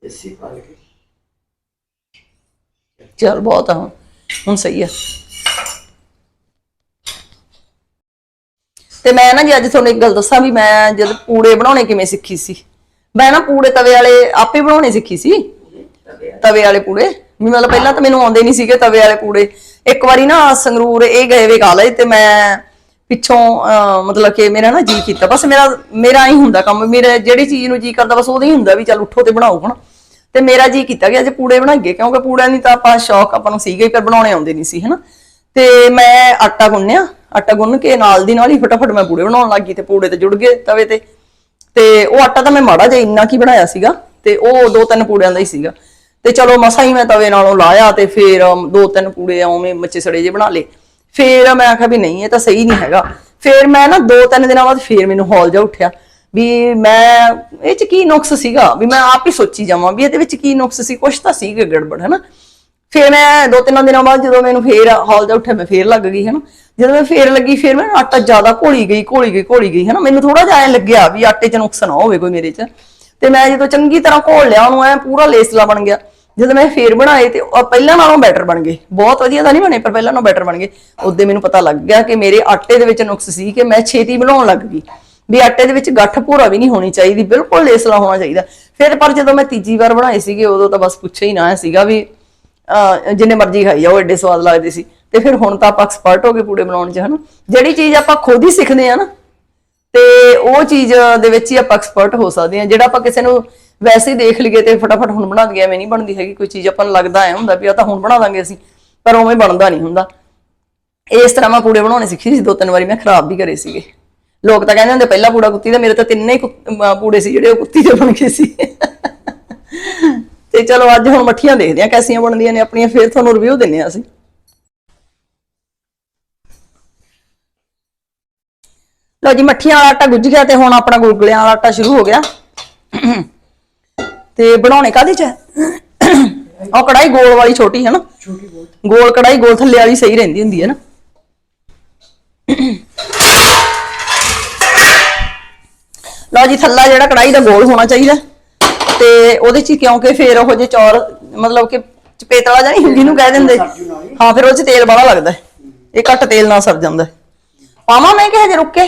ਦੇਸੀ ਪਾ ਕੇ। ਚਲ ਬਹੁਤ ਆ ਹੁਣ ਹੁਣ ਸਹੀ ਆ। ਤੇ ਮੈਂ ਨਾ ਜੀ ਅੱਜ ਤੁਹਾਨੂੰ ਇੱਕ ਗੱਲ ਦੱਸਾਂ ਵੀ ਮੈਂ ਜਦ ਪੂੜੇ ਬਣਾਉਣੇ ਕਿਵੇਂ ਸਿੱਖੀ ਸੀ। ਮੈਂ ਨਾ ਪੂੜੇ ਤਵੇ ਵਾਲੇ ਆਪੇ ਬਣਾਉਣੇ ਸਿੱਖੀ ਸੀ। ਤਵੇ ਵਾਲੇ ਪੂੜੇ। ਵੀ ਮਤਲਬ ਪਹਿਲਾਂ ਤਾਂ ਮੈਨੂੰ ਆਉਂਦੇ ਨਹੀਂ ਸੀਗੇ ਤਵੇ ਵਾਲੇ ਪੂੜੇ। ਇੱਕ ਵਾਰੀ ਨਾ ਸੰਗਰੂਰ ਇਹ ਗਏ ਵੇ ਕਾਲੇ ਤੇ ਮੈਂ ਪਿੱਛੋਂ ਅਹ, ਮਤਲਬ ਕਿ ਮੇਰਾ ਨਾ ਜੀ ਕੀਤਾ। ਬਸ ਮੇਰਾ ਮੇਰਾ ਹੀ ਹੁੰਦਾ ਕੰਮ ਮੇਰੇ ਜਿਹੜੀ ਚੀਜ਼ ਨੂੰ ਜੀ ਕਰਦਾ ਬਸ ਉਹਦਾ ਹੀ ਹੁੰਦਾ ਵੀ ਚੱਲ ਉੱਠੋ ਤੇ ਬਣਾਓ ਹੁਣ ਤੇ ਮੇਰਾ ਜੀ ਕੀਤਾ ਕਿ ਅੱਜ ਪੂੜੇ ਬਣਾਈਏ ਕਿਉਂਕਿ ਪੂੜਿਆਂ ਦੀ ਤਾਂ ਆਪਾਂ ਸ਼ੌਕ ਆਪਾਂ ਨੂੰ ਸੀਗਾ ਹੀ ਪਰ ਬਣਾਉਣੇ ਆਉਂਦੇ ਨਹੀਂ ਸੀ ਹਨਾ। ਤੇ ਮੈਂ ਆਟਾ ਗੁੰਨਿਆ ਆਟਾ ਗੁੰਨ ਕੇ ਨਾਲ ਦੀ ਨਾਲ ਹੀ ਫਟਾਫਟ ਮੈਂ ਪੂੜੇ ਬਣਾਉਣ ਲੱਗੀ ਤੇ ਪੂੜੇ ਤੇ ਜੁੜ ਗਏ ਤਵੇ ਤੇ। ਤੇ ਉਹ ਆਟਾ ਤਾਂ ਮੈਂ ਮਾੜਾ ਜਿਹਾ ਇੰਨਾ ਕੀ ਬਣਾਇਆ ਸੀਗਾ ਤੇ ਉਹ ਦੋ ਤਿੰਨ ਪੂੜਿਆਂ ਦਾ ਹੀ ਸੀਗਾ। ਤੇ ਚਲੋ ਮਸਾ ਹੀ ਮੈਂ ਤਵੇ ਨਾਲੋਂ ਲਾਇਆ ਤੇ ਫੇਰ ਦੋ ਤਿੰਨ ਪੂੜੇ ਉਵੇਂ ਮੱਚੇ ਸੜੇ ਜੇ ਬਣਾ ਲਏ। ਫੇਰ ਮੈਂ ਆਖਿਆ ਵੀ ਨਹੀਂ, ਇਹ ਤਾਂ ਸਹੀ ਨਹੀਂ ਹੈਗਾ। ਫੇਰ ਮੈਂ ਨਾ ਦੋ ਤਿੰਨ ਦਿਨਾਂ ਬਾਅਦ ਫੇਰ ਮੈਨੂੰ ਹੌਲ ਜਾ ਉੱਠਿਆ ਵੀ ਮੈਂ, ਇਹ ਚ ਕੀ ਨੁਕਸ ਸੀਗਾ? ਵੀ ਮੈਂ ਆਪ ਹੀ ਸੋਚੀ ਜਾਵਾਂ ਵੀ ਇਹਦੇ ਵਿੱਚ ਕੀ ਨੁਕਸ ਸੀ, ਕੁਛ ਤਾਂ ਸੀ ਗੜਬੜ ਹੈ ਨਾ ਫੇਰ ਮੈਂ ਦੋ ਤਿੰਨ ਦਿਨਾਂ ਬਾਅਦ ਜਦੋਂ ਮੈਨੂੰ ਫੇਰ ਹੌਲ ਜਾ ਉੱਠਿਆ, ਮੈਂ ਫੇਰ ਲੱਗ ਗਈ, ਹਨਾ? ਜਦੋਂ ਮੈਂ ਫੇਰ ਲੱਗੀ, ਫੇਰ ਮੈਂ ਆਟਾ ਜ਼ਿਆਦਾ ਘੋਲੀ ਗਈ ਘੋਲੀ ਗਈ ਘੋਲੀ ਗਈ ਹੈ ਨਾ ਮੈਨੂੰ ਥੋੜਾ ਜਿਹਾ ਐਂ ਲੱਗਿਆ ਵੀ ਆਟੇ 'ਚ ਨੁਕਸ ਨਾ ਹੋਵੇ ਕੋਈ ਮੇਰੇ 'ਚ। ਤੇ ਮੈਂ ਜਦੋਂ ਚੰਗੀ ਤਰ੍ਹਾਂ ਘੋਲ ਲਿਆ, ਉਹਨੂੰ ਐ ਪੂਰਾ ਲੇਸਲਾ ਬਣ ਗਿਆ। ਜਦੋਂ ਮੈਂ ਫੇਰ ਬਣਾਏ ਤੇ ਉਹ ਪਹਿਲਾਂ ਨਾਲੋਂ ਬੈਟਰ ਬਣ ਗਏ। ਬਹੁਤ ਵਧੀਆ ਤਾਂ ਨਹੀਂ ਬਣੇ, ਪਰ ਪਹਿਲਾਂ ਨਾਲੋਂ ਬੈਟਰ ਬਣ ਗਏ। ਉਦੋਂ ਮੈਨੂੰ ਪਤਾ ਲੱਗ ਗਿਆ ਕਿ ਮੇਰੇ ਆਟੇ ਦੇ ਵਿੱਚ ਨੁਕਸ ਸੀ ਕਿ ਮੈਂ ਛੇਤੀ ਬਣਾਉਣ ਲੱਗ ਗਈ। ਵੀ ਆਟੇ ਦੇ ਵਿੱਚ ਗੱਠ ਭੂਰਾ ਵੀ ਨਹੀਂ ਹੋਣੀ ਚਾਹੀਦੀ, ਬਿਲਕੁਲ ਲੇਸਲਾ ਹੋਣਾ ਚਾਹੀਦਾ। ਫਿਰ ਪਰ ਜਦੋਂ ਮੈਂ ਤੀਜੀ ਵਾਰ ਬਣਾਏ ਸੀਗੇ, ਉਦੋਂ ਤਾਂ ਬਸ ਪੁੱਛਿਆ ਹੀ ਨਾ ਸੀਗਾ ਵੀ, ਅਹ, ਜਿੰਨੇ ਮਰਜ਼ੀ ਖਾਈ ਜਾਓ, ਐਡੇ ਸਵਾਦ ਲੱਗਦੇ ਸੀ। ਤੇ ਫਿਰ ਹੁਣ ਤਾਂ ਆਪਾਂ ਐਕਸਪਰਟ ਹੋ ਗਏ ਪੂੜੇ ਬਣਾਉਣ 'ਚ, ਹਨਾ। ਜਿਹੜੀ ਚੀਜ਼ ਆਪਾਂ ਖੁਦ ਹੀ ਸਿੱਖਦੇ ਆ ਨਾ, ਤੇ ਉਹ ਚੀਜ਼ ਦੇ ਵਿੱਚ ਹੀ ਆਪਾਂ ਐਕਸਪਰਟ ਹੋ ਸਕਦੇ ਆ। ਜਿਹੜਾ ਆਪਾਂ ਕਿਸੇ ਨੂੰ ਵੈਸੇ ਦੇਖ ਲਈਏ ਤੇ ਫਟਾਫਟ ਹੁਣ ਬਣਾ ਦਈਏ ਐਵੇਂ ਨਹੀਂ ਬਣਦੀ ਹੈਗੀ, ਕੋਈ ਚੀਜ਼ ਆਪਾਂ ਨੂੰ ਲੱਗਦਾ ਐ ਹੁੰਦਾ ਵੀ ਆ ਤਾਂ ਹੁਣ ਬਣਾ ਦਾਂਗੇ ਅਸੀਂ, ਪਰ ਉਵੇਂ ਬਣਦਾ ਨਹੀਂ ਹੁੰਦਾ। ਇਸ ਤਰ੍ਹਾਂ ਮੈਂ ਪੂੜੇ ਬਣਾਉਣੇ ਸਿੱਖੀ ਸੀ, ਦੋ ਤਿੰਨ ਵਾਰੀ ਮੈਂ ਖਰਾਬ ਵੀ ਕਰੇ ਸੀਗੇ। ਲੋਕ ਤਾਂ ਕਹਿੰਦੇ ਹੁੰਦੇ ਪਹਿਲਾ ਪੂੜਾ ਕੁੱਤੀ ਦਾ, ਮੇਰੇ ਤਾਂ ਤਿੰਨੇ ਹੀ ਪੂੜੇ ਸੀ ਜਿਹੜੇ ਉਹ ਕੁੱਤੀ ਦੇ ਬਣ ਗਏ ਸੀ। ਤੇ ਚਲੋ ਅੱਜ ਹੁਣ ਮੱਠੀਆਂ ਦੇਖਦੇ ਆ ਕੈਸੀਆਂ ਬਣਦੀਆਂ ਨੇ ਆਪਣੀਆਂ, ਫਿਰ ਤੁਹਾਨੂੰ ਰਿਵਿਊ ਦਿੰਨੇ ਆ ਅਸੀਂ। ਲਓ ਜੀ, ਮੱਠੀਆਂ ਵਾਲਾ ਆਟਾ ਗੁੱਝ ਗਿਆ ਤੇ ਹੁਣ ਆਪਣਾ ਗੁਲਗੁਲਿਆਂ ਵਾਲਾ ਆਟਾ ਸ਼ੁਰੂ ਹੋ ਗਿਆ। ਤੇ ਬਣਾਉਣੇ ਕਾਦੇ ਚ? ਉਹ ਕੜਾਈ ਗੋਲ ਵਾਲੀ ਛੋਟੀ ਹੈ ਨਾ। ਛੋਟੀ ਬਹੁਤ। ਗੋਲ ਕੜਾਈ ਗੋਲ ਥੱਲੇ ਵਾਲੀ ਸਹੀ ਰਹਿੰਦੀ ਹੁੰਦੀ ਹੈ ਨਾ। ਲਓ ਜੀ ਥੱਲਾ ਜਿਹੜਾ ਕੜਾਈ ਦਾ ਗੋਲ ਹੋਣਾ ਚਾਹੀਦਾ। ਤੇ ਉਹਦੇ ਚ ਕਿਉਂਕਿ ਫੇਰ ਉਹ ਜੇ ਚੌਰ ਮਤਲਬ ਕਿ ਚਪੇਤਲਾ ਜਾਂ ਨਹੀਂ ਜਿਹਨੂੰ ਕਹਿ ਦਿੰਦੇ। ਹੀ। ਫਿਰ ਉਹ ਚ ਤੇਲ ਬੜਾ ਲੱਗਦਾ। ਇਹ ਘੱਟ ਤੇਲ ਨਾਲ ਸਰ ਜਾਂਦਾ। ਪਾਵਾਂ ਮੈਂ ਕਿ ਹਜੇ ਰੁੱਕ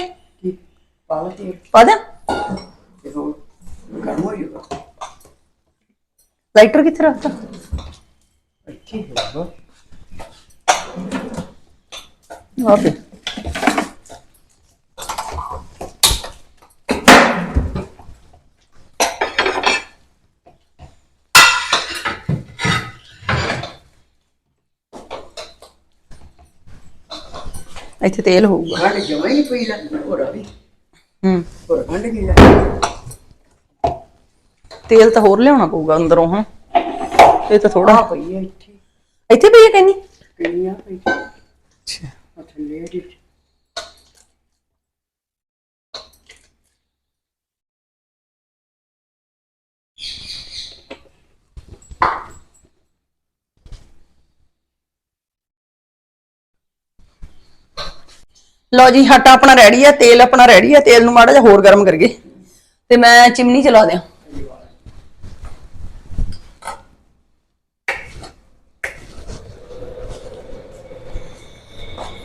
ਪਾ ਦਿਆਂ? ਤੇ ਹੁਣ ਗਰਮ ਹੋ ਜਾਊਗਾ ਲਾਈਟਰ ਕਿੱਥੇ ਰੱਖਤਾ ਇੱਥੇ ਹੋਊਗਾ। ਆ ਪਿਆ ਇੱਥੇ ਤੇਲ ਹੋਊਗਾ। ਗੰਢ ਜਮਾ ਹੀ ਨਹੀਂ ਪਈ ਲੈ ਹੋਰ ਆ ਵੀ। ਹੂੰ। ਹੋਰ ਗੰਢ ਕੀ ਲੈ? ਤੇਲ ਤਾਂ ਹੋਰ ਲਿਆਉਣਾ ਪਊਗਾ ਅੰਦਰੋਂ ਹਾਂ ਇਹ ਤਾਂ ਥੋੜਾ ਪਈ ਹੈ ਇੱਥੇ। ਇੱਥੇ ਪਈ ਹੈ ਕਹਿੰਦੀ? ਕਿੰਨੀਆਂ ਪਈ? ਅੱਛਾ। ਅੱਛਾ ਲੇਡੀ ਲਓ ਜੀ ਹਟਾ ਆਪਣਾ ਰੈਡੀ ਆ ਤੇਲ ਆਪਣਾ ਰੈਡੀ ਆ ਤੇਲ ਨੂੰ ਮਾੜਾ ਜਿਹਾ ਹੋਰ ਗਰਮ ਕਰੀਏ ਤੇ ਮੈਂ ਚਿਮਨੀ ਚਲਾ ਦਿਆਂ।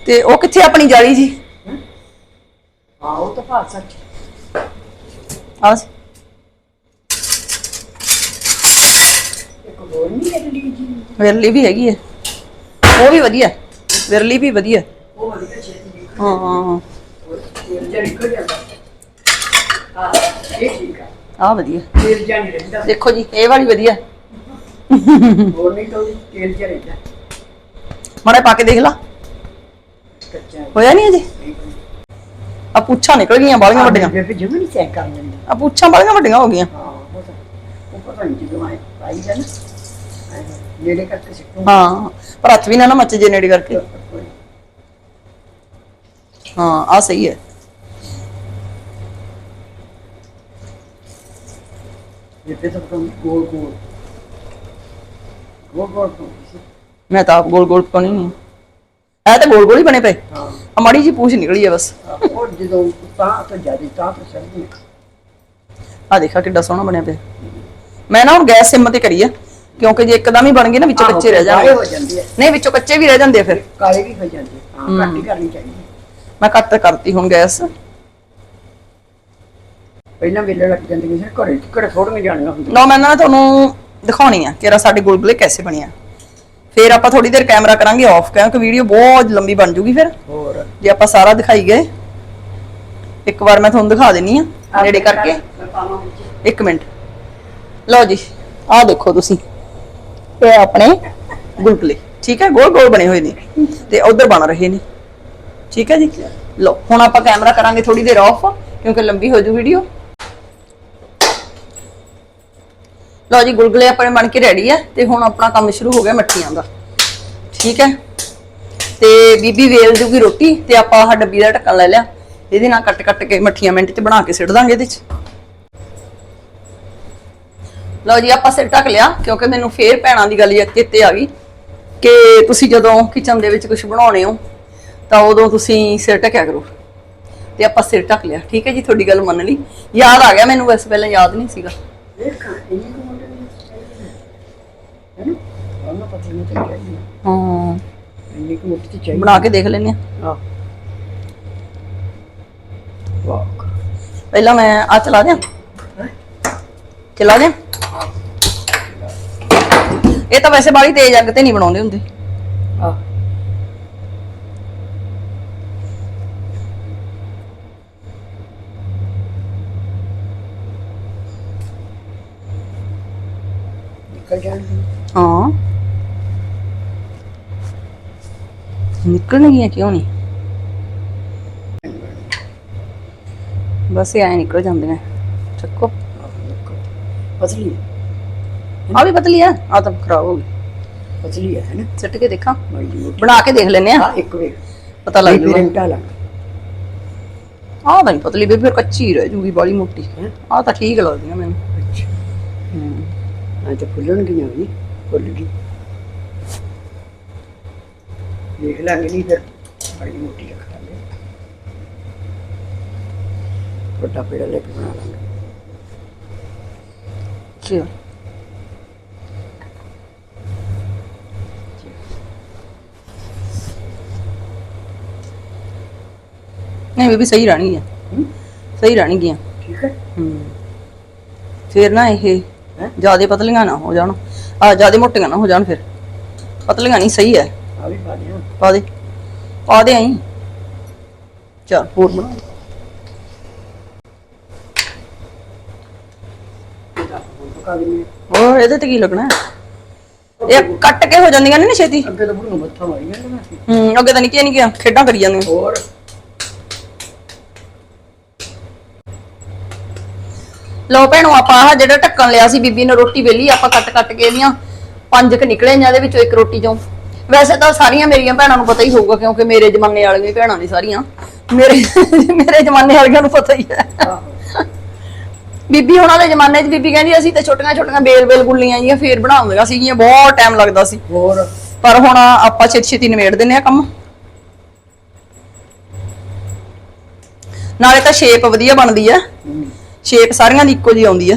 ਤੇ ਉਹ ਕਿੱਥੇ ਆਪਣੀ ਜਾਲੀ ਜੀ? ਹਾਂ ਉਹ ਤਾਂ ਭਾਰ ਸੱਚ ਆ ਸੀ। ਇੱਕ ਹੋਰ ਨਹੀਂ ਹੈ ਜੀ? ਵਿਰਲੀ ਵੀ ਹੈਗੀ ਹੈ। ਉਹ ਵੀ ਵਧੀਆ। ਵਿਰਲੀ ਵੀ ਵਧੀਆ। ਹੈ। ਉਹ ਵਧੀਆ ਛੇਤੀ ਹਾਂ ਹਾਂ ਹਾਂ। ਤੇਲ ਜਾਂ ਨਿਕਲ ਜਾਂਦਾ। ਹਾਂ ਇਹ ਠੀਕ ਆ। ਆ ਵਧੀਆ। ਤੇਲ ਜਾਂ ਨਹੀਂ ਰਹਿੰਦਾ। ਦੇਖੋ ਜੀ ਇਹ ਵਾਲੀ ਵਧੀਆ। ਹੋਰ ਨਹੀਂ ਤਾਂ ਤੇਲ ਜਾਂ ਰਹਿੰਦਾ। ਮਾੜਾ ਪਾ ਕੇ ਦੇਖ ਲਾ। ਹੋਇਆ ਨਹੀਂ ਅਜੇ? ਆ ਪੁੱਛਾਂ ਨਿਕਲ ਗਈਆਂ ਬਾਲੀਆਂ ਵੱਡੀਆਂ। ਬੇਬੇ ਜਿਵੇਂ ਨਹੀਂ ਚੈੱਕ ਕਰ ਲੈਂਦਾ। ਆ ਪੁੱਛਾਂ ਬਾਲੀਆਂ ਵੱਡੀਆਂ ਹੋ ਗਈਆਂ। ਹਾਂ ਉਹ ਤਾਂ ਉਹ ਪਤਾ ਨਹੀਂ ਕਿਦੋਂ ਆਏ ਪਾਈ ਜਾਨ ਨੇੜੇ ਕਰਕੇ ਸਿੱਟੂ ਹਾਂ ਪਰ ਹੱਥ ਵੀ ਨਾ ਨਾ ਮੱਚ ਜੇ ਨੇੜੇ ਕਰਕੇ। ਹਾਂ ਆ ਸਹੀ ਹੈ। ਬੇਬੇ ਤਾਂ ਕੰਮ ਗੋਲ ਗੋਲ ਗੋਲ ਗੋਲ ਤੋਂ ਮੈਂ ਤਾਂ ਆਪ ਗੋਲ ਗੋਲ ਪਾਣੀ ਨਹੀਂ। ਐ ਤਾਂ ਗੋਲ ਗੋਲ ਹੀ ਬਣੇ ਪਏ। ਆ ਮਾੜੀ ਜੀ ਪੂਛ ਨਿਕਲੀ ਹੈ ਬਸ। ਉਹ ਜਦੋਂ ਤਾਂ ਤੋਂ ਜ਼ਿਆਦਾ ਤਾਂ ਤੋਂ ਸਰਦੀ ਆ ਦੇਖਾ ਕਿੱਡਾ ਸੋਹਣਾ ਬਣਿਆ ਪਿਆ। ਮੈਂ ਨਾ ਹੁਣ ਗੈਸ ਸਿਮ ਤੇ ਕਰੀ ਆ ਕਿਉਂਕਿ ਜੇ ਇੱਕਦਮ ਹੀ ਬਣ ਗਏ ਨਾ ਵਿੱਚੋਂ ਕੱਚੇ ਰਹਿ ਜਾਣਗੇ। ਹੋ ਜਾਂਦੇ ਆ। ਨਹੀਂ ਵਿੱਚੋਂ ਕੱਚੇ ਵੀ ਰਹਿ ਜਾਂਦੇ ਆ ਫਿਰ। ਕਾਲੇ ਵੀ ਹੋ ਜਾਂਦੇ ਆ। ਹਾਂ ਹੀ ਕਰਨੀ ਚਾਹੀਦੀ। ਮੈਂ ਕੱਟ ਕਰਤੀ ਹੁਣ ਗੈਸ। ਪਹਿਲਾਂ ਵੇਲੇ ਲੱਗ ਜਾਂਦੀ ਸੀ ਘਰੇ ਘਰੇ ਥੋੜੀਆਂ ਜਾਣੀਆਂ ਹੁੰਦੀਆਂ ਲਓ ਮੈਂ ਨਾ ਤੁਹਾਨੂੰ ਦਿਖਾਉਣੀ ਆ ਕਿ ਰਾ ਸਾਡੇ ਗੁਲਗੁਲੇ ਕੈਸੇ ਬਣਿਆ। ਫਿਰ ਆਪਾਂ ਥੋੜੀ ਦੇਰ ਕੈਮਰਾ ਕਰਾਂਗੇ ਆਫ ਕਿਉਂਕਿ ਵੀਡੀਓ ਬਹੁਤ ਲੰਬੀ ਬਣ ਜੂਗੀ ਫਿਰ। ਹੋਰ। ਜੇ ਆਪਾਂ ਸਾਰਾ ਦਿਖਾਈ ਗਏ ਇੱਕ ਵਾਰ ਮੈਂ ਤੁਹਾਨੂੰ ਦਿਖਾ ਦੇਣੀ ਆ ਨੇੜੇ ਕਰਕੇ। ਇੱਕ ਮਿੰਟ। ਲਓ ਜੀ ਆਹ ਦੇਖੋ ਤੁਸੀਂ। ਇਹ ਆਪਣੇ ਗੁਲਗੁਲੇ ਠੀਕ ਹੈ ਗੋਲ ਗੋਲ ਬਣੇ ਹੋਏ ਨੇ। ਤੇ ਉਧਰ ਬਣ ਰਹੇ ਨੇ। ਠੀਕ ਹੈ ਜੀ। ਲਓ ਹੁਣ ਆਪਾਂ ਕੈਮਰਾ ਕਰਾਂਗੇ ਥੋੜੀ ਦੇਰ ਆਫ ਕਿਉਂਕਿ ਲੰਬੀ ਹੋ ਜੂ ਵੀਡੀਓ ਲਓ ਜੀ, ਗੁਲਗੁਲੇ ਆਪਣੇ ਬਣ ਕੇ ਰੈਡੀ ਆ ਤੇ ਹੁਣ ਆਪਣਾ ਕੰਮ ਸ਼ੁਰੂ ਹੋ ਗਿਆ ਮੱਠੀਆਂ ਦਾ। ਠੀਕ ਹੈ? ਤੇ ਬੀਬੀ ਵੇਲ ਜੂਗੀ ਰੋਟੀ ਤੇ ਆਪਾਂ ਆਹ ਡੱਬੀ ਦਾ ਢੱਕਣ ਲੈ ਲਿਆ। ਇਹਦੇ ਨਾਲ ਕੱਟ ਕੱਟ ਕੇ ਮੱਠੀਆਂ ਮਿੰਟ ਚ ਬਣਾ ਕੇ ਸਿੱਟ ਦਾਂਗੇ ਇਹਦੇ ਚ। ਲਓ ਜੀ, ਆਪਾਂ ਸਿਰ ਢੱਕ ਲਿਆ, ਕਿਉਂਕਿ ਮੈਨੂੰ ਫੇਰ ਭੈਣਾਂ ਦੀ ਗੱਲ ਯਾਦ ਚੇਤੇ ਆ ਗਈ ਕਿ ਤੁਸੀਂ ਜਦੋਂ ਕਿਚਨ ਦੇ ਵਿੱਚ ਕੁਝ ਬਣਾਉਣੇ ਹੋ, ਤਾਂ ਉਦੋਂ ਤੁਸੀਂ ਸਿਰ ਢੱਕਿਆ ਕਰੋ। ਤੇ ਆਪਾਂ ਸਿਰ ਢੱਕ ਲਿਆ। ਠੀਕ ਹੈ ਜੀ, ਤੁਹਾਡੀ ਗੱਲ ਮੰਨ ਲਈ। ਯਾਦ ਆ ਗਿਆ ਮੈਨੂੰ, ਵੈਸੇ ਪਹਿਲਾਂ ਯਾਦ ਨਹੀਂ ਸੀਗਾ। ਹੈ ਨਾ ਉਹਨਾਂ ਪਤਾ ਨਹੀਂ ਚੱਲਿਆ ਜੀ ਹਾਂ। ਇੰਨੀ ਕੁ ਮੁੱਠੀ ਚਾਹੀਦੀ ਬਣਾ ਕੇ ਦੇਖ ਲੈਂਦੇ ਆ। ਹਾਂ। ਵਾਹ। ਪਹਿਲਾਂ ਮੈਂ ਆ ਚਲਾ ਦਿਆਂ। ਚਲਾ ਦਿਆਂ? ਇਹ ਤਾਂ ਵੈਸੇ ਬਾਲੀ ਤੇਜ਼ ਅੱਗ ਤੇ ਨਹੀਂ ਬਣਾਉਂਦੇ ਹੁੰਦੇ। ਆ ਨਿਕਲ ਜਾਣਗੇ। ਹਾਂ। ਨਿਕਲਣਗੀਆਂ ਕਿਉਂ ਨਹੀਂ ਬਸ ਇਹ ਐ ਨਿਕਲ ਜਾਂਦੀਆਂ। ਚੱਕੋ। ਪਤਲੀ। ਆ ਵੀ ਪਤਲੀ ਆ। ਆ ਤਾਂ ਖਰਾਬ ਹੋ ਗਈ। ਪਤਲੀ ਹੈ ਨਾ? ਸਿੱਟ ਕੇ ਦੇਖਾਂ। ਮੋਟੀ। ਬਣਾ ਕੇ ਦੇਖ ਲੈਨੇ ਆ। ਹਾਂ ਇੱਕ ਵੇਖ। ਪਤਾ ਲੱਗ ਜੂਗਾ। ਰੰਟਾ ਲੱਗ। ਆ ਤਾਂ ਨਹੀਂ ਪਤਲੀ ਬੇਬੇ ਫਿਰ ਕੱਚੀ ਰਹਿ ਜੂਗੀ ਬਾਲੀ ਮੋਟੀ। ਹੈਂ? ਆ ਤਾਂ ਠੀਕ ਲੱਗਦੀਆਂ ਮੈਨੂੰ। ਅੱਛਾ। ਹਾਂ। ਤਾਂ ਫੁੱਲਣ ਗਈਆਂ ਵੀ। ਗਈ। ਦੇਖ ਲਾਂਗੇ ਨਹੀਂ ਫਿਰ ਬੜੀ ਮੋਟੀ ਰੱਖ ਲਾਂਗੇ। ਵੱਡਾ ਪੇੜਾ ਲੈ ਕੇ ਬਣਾ ਲਾਂਗੇ। ਚਲ। ਨਹੀਂ ਬੇਬੀ ਸਹੀ ਰਹਿਣੀ ਆ ਹੂੰ? ਸਹੀ ਰਹਿਣਗੀਆਂ ਠੀਕ ਹੈ। ਹੂੰ। ਫਿਰ ਨਾ ਇਹ? ਜਿਆਦੇ ਪਤਲੀਆਂ ਨਾ ਹੋ ਜਾਣ। ਆ ਜਿਆਦੇ ਮੋਟੀਆਂ ਨਾ ਹੋ ਜਾਣ ਫਿਰ। ਪਤਲੀਆਂ ਨਹੀਂ ਸਹੀ ਹੈ ਆ ਵੀ ਪਾ ਦੇ। ਪਾ ਦੇ ਆਈ ਚਲ ਹੋਰ ਬਣਾ। ਹੋਰ ਇਹਦੇ ਤੇ ਕੀ ਲੱਗਣਾ? ਇਹ ਕੱਟ ਕੇ ਹੋ ਜਾਂਦੀਆਂ ਨੇ ਨਾ ਛੇਤੀ। ਅੱਗੇ ਤਾਂ ਬੁਰੂ ਮੱਥਾ ਮਾਰੀ ਜਾਂਦਾ ਹੂੰ ਅੱਗੇ ਤਾਂ ਨਿੱਕੀਆਂ ਨਿੱਕੀਆਂ ਖੇਡਾਂ ਕਰੀ ਜਾਂਦੀਆਂ। ਹੋਰ? ਲੋ ਭੈਣੋ ਆਪਾਂ ਆਹ ਜਿਹੜਾ ਢੱਕਣ ਲਿਆ ਸੀ ਬੀਬੀ ਨੇ ਰੋਟੀ ਵੇਲੀ ਆਪਾਂ ਕੱਟ ਕੱਟ ਕੇ ਇਹਦੀਆਂ ਪੰਜ ਕ ਨਿਕਲੇ ਜਾਂ ਦੇ ਵਿੱਚੋਂ ਇੱਕ ਰੋਟੀ ਚੋਂ। ਵੈਸੇ ਤਾਂ ਸਾਰੀਆਂ ਮੇਰੀਆਂ ਭੈਣਾਂ ਨੂੰ ਪਤਾ ਹੀ ਹੋਊਗਾ ਕਿਉਂਕਿ ਮੇਰੇ ਜ਼ਮਾਨੇ ਵਾਲੀਆਂ ਭੈਣਾਂ ਨੇ ਸਾਰੀਆਂ। ਮੇਰੇ ਮੇਰੇ ਜ਼ਮਾਨੇ ਵਾਲੀਆਂ ਨੂੰ ਪਤਾ ਹੀ ਹੈ। ਬੀਬੀ ਉਹਨਾਂ ਦੇ ਜ਼ਮਾਨੇ 'ਚ ਬੀਬੀ ਕਹਿੰਦੀ ਅਸੀਂ ਤਾਂ ਛੋਟੀਆਂ ਛੋਟੀਆਂ ਬੇਲ ਬੇਲ ਗੁੱਲੀਆਂ ਜੀਆਂ ਫੇਰ ਬਣਾਉਂਦੀਆਂ ਸੀਗੀਆਂ ਬਹੁਤ ਟਾਈਮ ਲੱਗਦਾ ਸੀ। ਹੋਰ? ਪਰ ਹੁਣ ਆਪਾਂ ਛੇਤੀ ਛੇਤੀ ਨਿਬੇੜ ਦਿੰਨੇ ਆ ਕੰਮ। ਨਾਲੇ ਤਾਂ ਸ਼ੇਪ ਵਧੀਆ ਬਣਦੀ ਆ ਸ਼ੇਪ ਸਾਰੀਆਂ ਦੀ ਇੱਕੋ ਜੀ ਆਉਂਦੀ ਆ।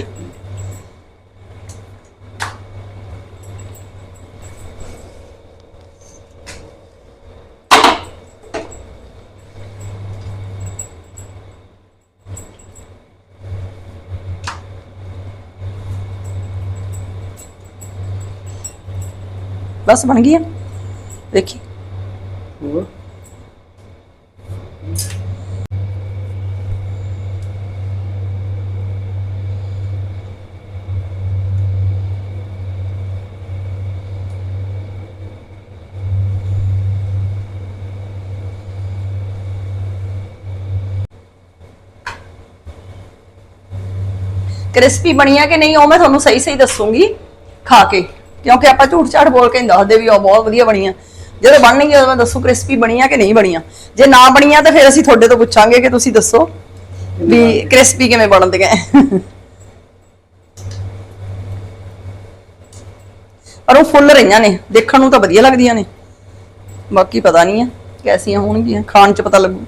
ਬਸ ਬਣ ਗਈ ਆ। ਦੇਖੀ। ਹੋਰ? ਕ੍ਰਿਸਪੀ ਬਣੀ ਬਣੀਆਂ ਕਿ ਨਹੀਂ, ਉਹ ਮੈਂ ਤੁਹਾਨੂੰ ਸਹੀ ਸਹੀ ਦੱਸੂਗੀ ਖਾ ਕੇ। ਕਿਉਂਕਿ ਆਪਾਂ ਝੂਠ ਝਾੜ ਬੋਲ ਕੇ ਨਹੀਂ ਦੱਸਦੇ ਵੀ ਉਹ ਬਹੁਤ ਵਧੀਆ ਬਣੀ ਬਣੀਆਂ। ਜਦੋਂ ਬਣਨਗੀਆਂ, ਉਦੋਂ ਮੈਂ ਦੱਸੂ ਕ੍ਰਿਸਪੀ ਬਣੀ ਬਣੀਆਂ ਕਿ ਨਹੀਂ ਬਣੀਆਂ। ਜੇ ਨਾ ਬਣੀਆਂ ਤਾਂ ਫਿਰ ਅਸੀਂ ਤੁਹਾਡੇ ਤੋਂ ਪੁੱਛਾਂਗੇ ਕਿ ਤੁਸੀਂ ਦੱਸੋ ਵੀ ਕ੍ਰਿਸਪੀ ਕਿਵੇਂ ਬਣਦੀਆਂ। ਪਰ ਉਹ ਫੁੱਲ ਰਹੀਆਂ ਨੇ, ਦੇਖਣ ਨੂੰ ਤਾਂ ਵਧੀਆ ਲੱਗਦੀਆਂ ਨੇ। ਬਾਕੀ ਪਤਾ ਨਹੀਂ ਆ, ਕੈਸੀਆਂ ਹੋਣਗੀਆਂ, ਖਾਣ 'ਚ ਪਤਾ ਲੱਗੂ।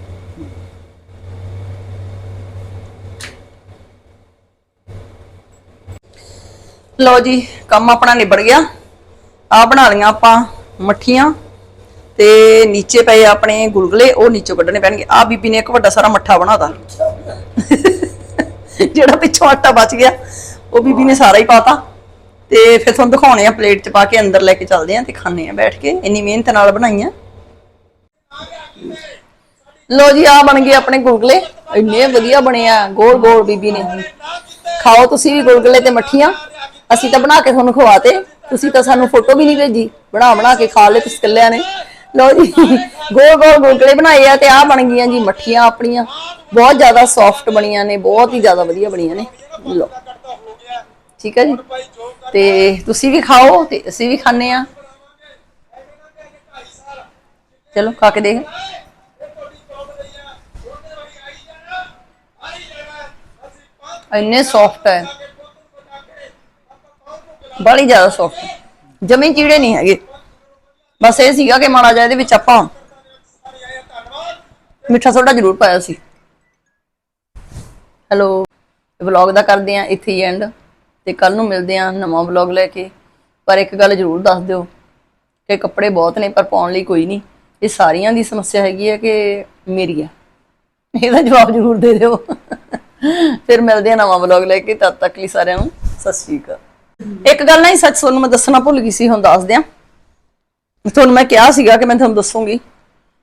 ਲੋ ਜੀ, ਕੰਮ ਆਪਣਾ ਨਿਬੜ ਗਿਆ। ਆ ਬਣਾ ਲਈਆਂ ਆਪਾਂ ਮੱਠੀਆਂ ਤੇ ਨੀਚੇ ਪਏ ਆਪਣੇ ਗੁਲਗੁਲੇ, ਉਹ ਨੀਚੋਂ ਕੱਢਣੇ ਪੈਣਗੇ। ਆ ਬੀਬੀ ਨੇ ਇੱਕ ਵੱਡਾ ਸਾਰਾ ਮੱਠਾ ਬਣਾਤਾ। ਜਿਹੜਾ ਪਿੱਛੋਂ ਆਟਾ ਬਚ ਗਿਆ, ਉਹ ਬੀਬੀ ਨੇ ਸਾਰਾ ਹੀ ਪਾਤਾ। ਤੇ ਫਿਰ ਤੁਹਾਨੂੰ ਦਿਖਾਉਣੇ ਆ ਪਲੇਟ 'ਚ ਪਾ ਕੇ ਅੰਦਰ ਲੈ ਕੇ ਚੱਲਦੇ ਆ ਤੇ ਖਾਣੇ ਆ ਬੈਠ ਕੇ। ਇੰਨੀ ਮਿਹਨਤ ਨਾਲ ਬਣਾਈਆਂ। ਲੋ ਜੀ ਆ ਬਣ ਗਏ ਆਪਣੇ ਗੁਲਗੁਲੇ। ਇੰਨੇ ਵਧੀਆ ਬਣੇ ਆ ਗੋਲ ਗੋਲ ਬੀਬੀ ਨੇ। ਖਾਓ ਤੁਸੀਂ ਵੀ ਗੁਲਗੁਲੇ ਤੇ ਮੱਠੀਆਂ। ਅਸੀਂ ਤਾਂ ਬਣਾ ਕੇ ਤੁਹਾਨੂੰ ਖਵਾਤੇ। ਤੁਸੀਂ ਤਾਂ ਸਾਨੂੰ ਫੋਟੋ ਵੀ ਨਹੀਂ ਭੇਜੀ। ਬਣਾ ਬਣਾ ਕੇ ਖਾ ਲਏ ਤੁਸੀਂ ਇਕੱਲਿਆਂ ਨੇ। ਲਓ ਜੀ, ਗੋਲ ਗੋਲ ਗੁਲਗੁਲੇ ਬਣਾਏ ਆ ਤੇ ਆ ਬਣ ਗਈਆਂ ਜੀ ਮੱਠੀਆਂ ਆਪਣੀਆਂ। ਬਹੁਤ ਜ਼ਿਆਦਾ ਸੌਫਟ ਬਣੀਆਂ ਨੇ, ਬਹੁਤ ਹੀ ਜ਼ਿਆਦਾ ਵਧੀਆ ਬਣੀਆਂ ਨੇ। ਲਓ, ਠੀਕ ਹੈ ਜੀ। ਤੇ ਤੁਸੀਂ ਵੀ ਖਾਓ ਤੇ ਅਸੀਂ ਵੀ ਖਾਣੇ ਆ ਚਲੋ, ਖਾ ਕੇ ਦੇਖ। ਇੰਨੇ ਸੌਫਟ ਹੈ। ਬੜੀ ਜ਼ਿਆਦਾ ਸੌਫਟ ਜਮੀ ਕੀੜੇ ਨਹੀਂ ਹੈਗੇ। ਬਸ ਇਹ ਸੀਗਾ ਕਿ ਮਾੜਾ ਜਿਹਾ ਇਹਦੇ ਵਿੱਚ ਆਪਾਂ ਮਿੱਠਾ ਸੋਡਾ ਜ਼ਰੂਰ ਪਾਇਆ ਸੀ। ਹੈਲੋ ਵਲੌਗ ਦਾ ਕਰਦੇ ਆ ਇੱਥੇ ਹੀ ਐਂਡ ਤੇ ਕੱਲ ਨੂੰ ਮਿਲਦੇ ਆ ਨਵਾਂ ਵਲੌਗ ਲੈ ਕੇ। ਪਰ ਇੱਕ ਗੱਲ ਜ਼ਰੂਰ ਦੱਸ ਦਿਓ ਕਿ ਕੱਪੜੇ ਬਹੁਤ ਨੇ, ਪਰ ਪਾਉਣ ਲਈ ਕੋਈ ਨਹੀਂ। ਇਹ ਸਾਰੀਆਂ ਦੀ ਸਮੱਸਿਆ ਹੈਗੀ ਹੈ ਕਿ ਮੇਰੀ ਆ ਇਹਦਾ ਜਵਾਬ ਜ਼ਰੂਰ ਦੇ ਦਿਓ। ਫਿਰ ਮਿਲਦੇ ਆ ਨਵਾਂ ਵਲੌਗ ਲੈ ਕੇ। ਤਦ ਤੱਕ ਲਈ ਸਾਰਿਆਂ ਨੂੰ ਸਤਿ ਸ਼੍ਰੀ ਅਕਾਲ। ਇੱਕ ਗੱਲ ਨਹੀਂ ਸੱਚ ਤੁਹਾਨੂੰ ਮੈਂ ਦੱਸਣਾ ਭੁੱਲ ਗਈ ਸੀ, ਹੁਣ ਦੱਸ ਦਿਆਂ। ਤੁਹਾਨੂੰ ਮੈਂ ਕਿਹਾ ਸੀਗਾ ਕਿ ਮੈਂ ਤੁਹਾਨੂੰ ਦੱਸੂਗੀ,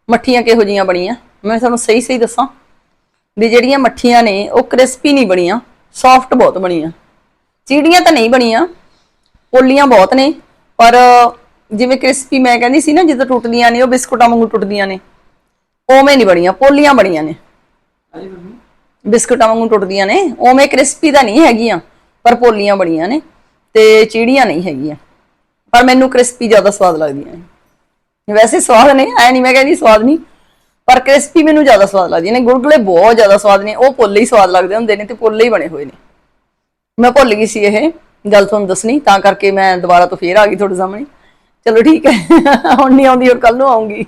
ਮੱਠੀਆਂ ਕਿਹੋ ਜੀਆਂ ਬਣੀਆਂ। ਮੈਂ ਤੁਹਾਨੂੰ ਸਹੀ ਸਹੀ ਦੱਸਾਂ ਵੀ ਜਿਹੜੀਆਂ ਮੱਠੀਆਂ ਨੇ, ਉਹ ਕ੍ਰਿਸਪੀ ਨਹੀਂ ਬਣੀਆਂ ਸੌਫਟ ਬਹੁਤ ਬਣੀਆਂ। ਚੀੜੀਆਂ ਤਾਂ ਨਹੀਂ ਬਣੀਆਂ, ਪੋਲੀਆਂ ਬਹੁਤ ਨੇ, ਪਰ ਜਿਵੇਂ ਕ੍ਰਿਸਪੀ ਮੈਂ ਕਹਿੰਦੀ ਸੀ ਨਾ, ਜਿੱਦਾਂ ਟੁੱਟਦੀਆਂ ਨੇ, ਉਹ ਬਿਸਕੁਟਾਂ ਵਾਂਗੂ ਟੁੱਟਦੀਆਂ ਨੇ, ਉਵੇਂ ਨਹੀਂ ਬਣੀਆਂ, ਪੋਲੀਆਂ ਬਣੀਆਂ ਨੇ। ਬਿਸਕੁਟਾਂ ਵਾਂਗੂ ਟੁੱਟਦੀਆਂ ਨੇ, ਉਵੇਂ ਕ੍ਰਿਸਪੀ ਤਾਂ ਨਹੀਂ ਹੈਗੀਆਂ, ਪਰ ਪੋਲੀਆਂ ਬਣੀਆਂ ਨੇ। ਤੇ ਚੀੜੀਆਂ ਨਹੀਂ ਹੈਗੀਆਂ। ਪਰ ਮੈਨੂੰ ਕ੍ਰਿਸਪੀ ਜ਼ਿਆਦਾ ਸਵਾਦ ਲੱਗਦੀਆਂ ਨੇ। ਵੈਸੇ ਸਵਾਦ ਨੇ, ਐ ਨਹੀਂ ਮੈਂ ਕਹਿੰਦੀ ਸਵਾਦ ਨਹੀਂ, ਪਰ ਕ੍ਰਿਸਪੀ ਮੈਨੂੰ ਜ਼ਿਆਦਾ ਸਵਾਦ ਲੱਗਦੀਆਂ ਨੇ। ਗੁਲਗੁਲੇ ਬਹੁਤ ਜ਼ਿਆਦਾ ਸਵਾਦ ਨੇ, ਉਹ ਪੋਲੇ ਹੀ ਸਵਾਦ ਲੱਗਦੇ ਹੁੰਦੇ ਨੇ ਤੇ ਪੋਲੇ ਹੀ ਬਣੇ ਹੋਏ ਨੇ। ਮੈਂ ਭੁੱਲ ਗਈ ਸੀ ਇਹ ਗੱਲ ਤੁਹਾਨੂੰ ਦੱਸਣੀ, ਤਾਂ ਕਰਕੇ ਮੈਂ ਦੁਬਾਰਾ ਤੋਂ ਫੇਰ ਆ ਗਈ ਤੁਹਾਡੇ ਸਾਹਮਣੇ। ਚਲੋ ਠੀਕ ਹੈ, ਹੁਣ ਨਹੀਂ ਆਉਂਦੀ ਔਰ ਕੱਲ ਨੂੰ ਆਉਂਗੀ।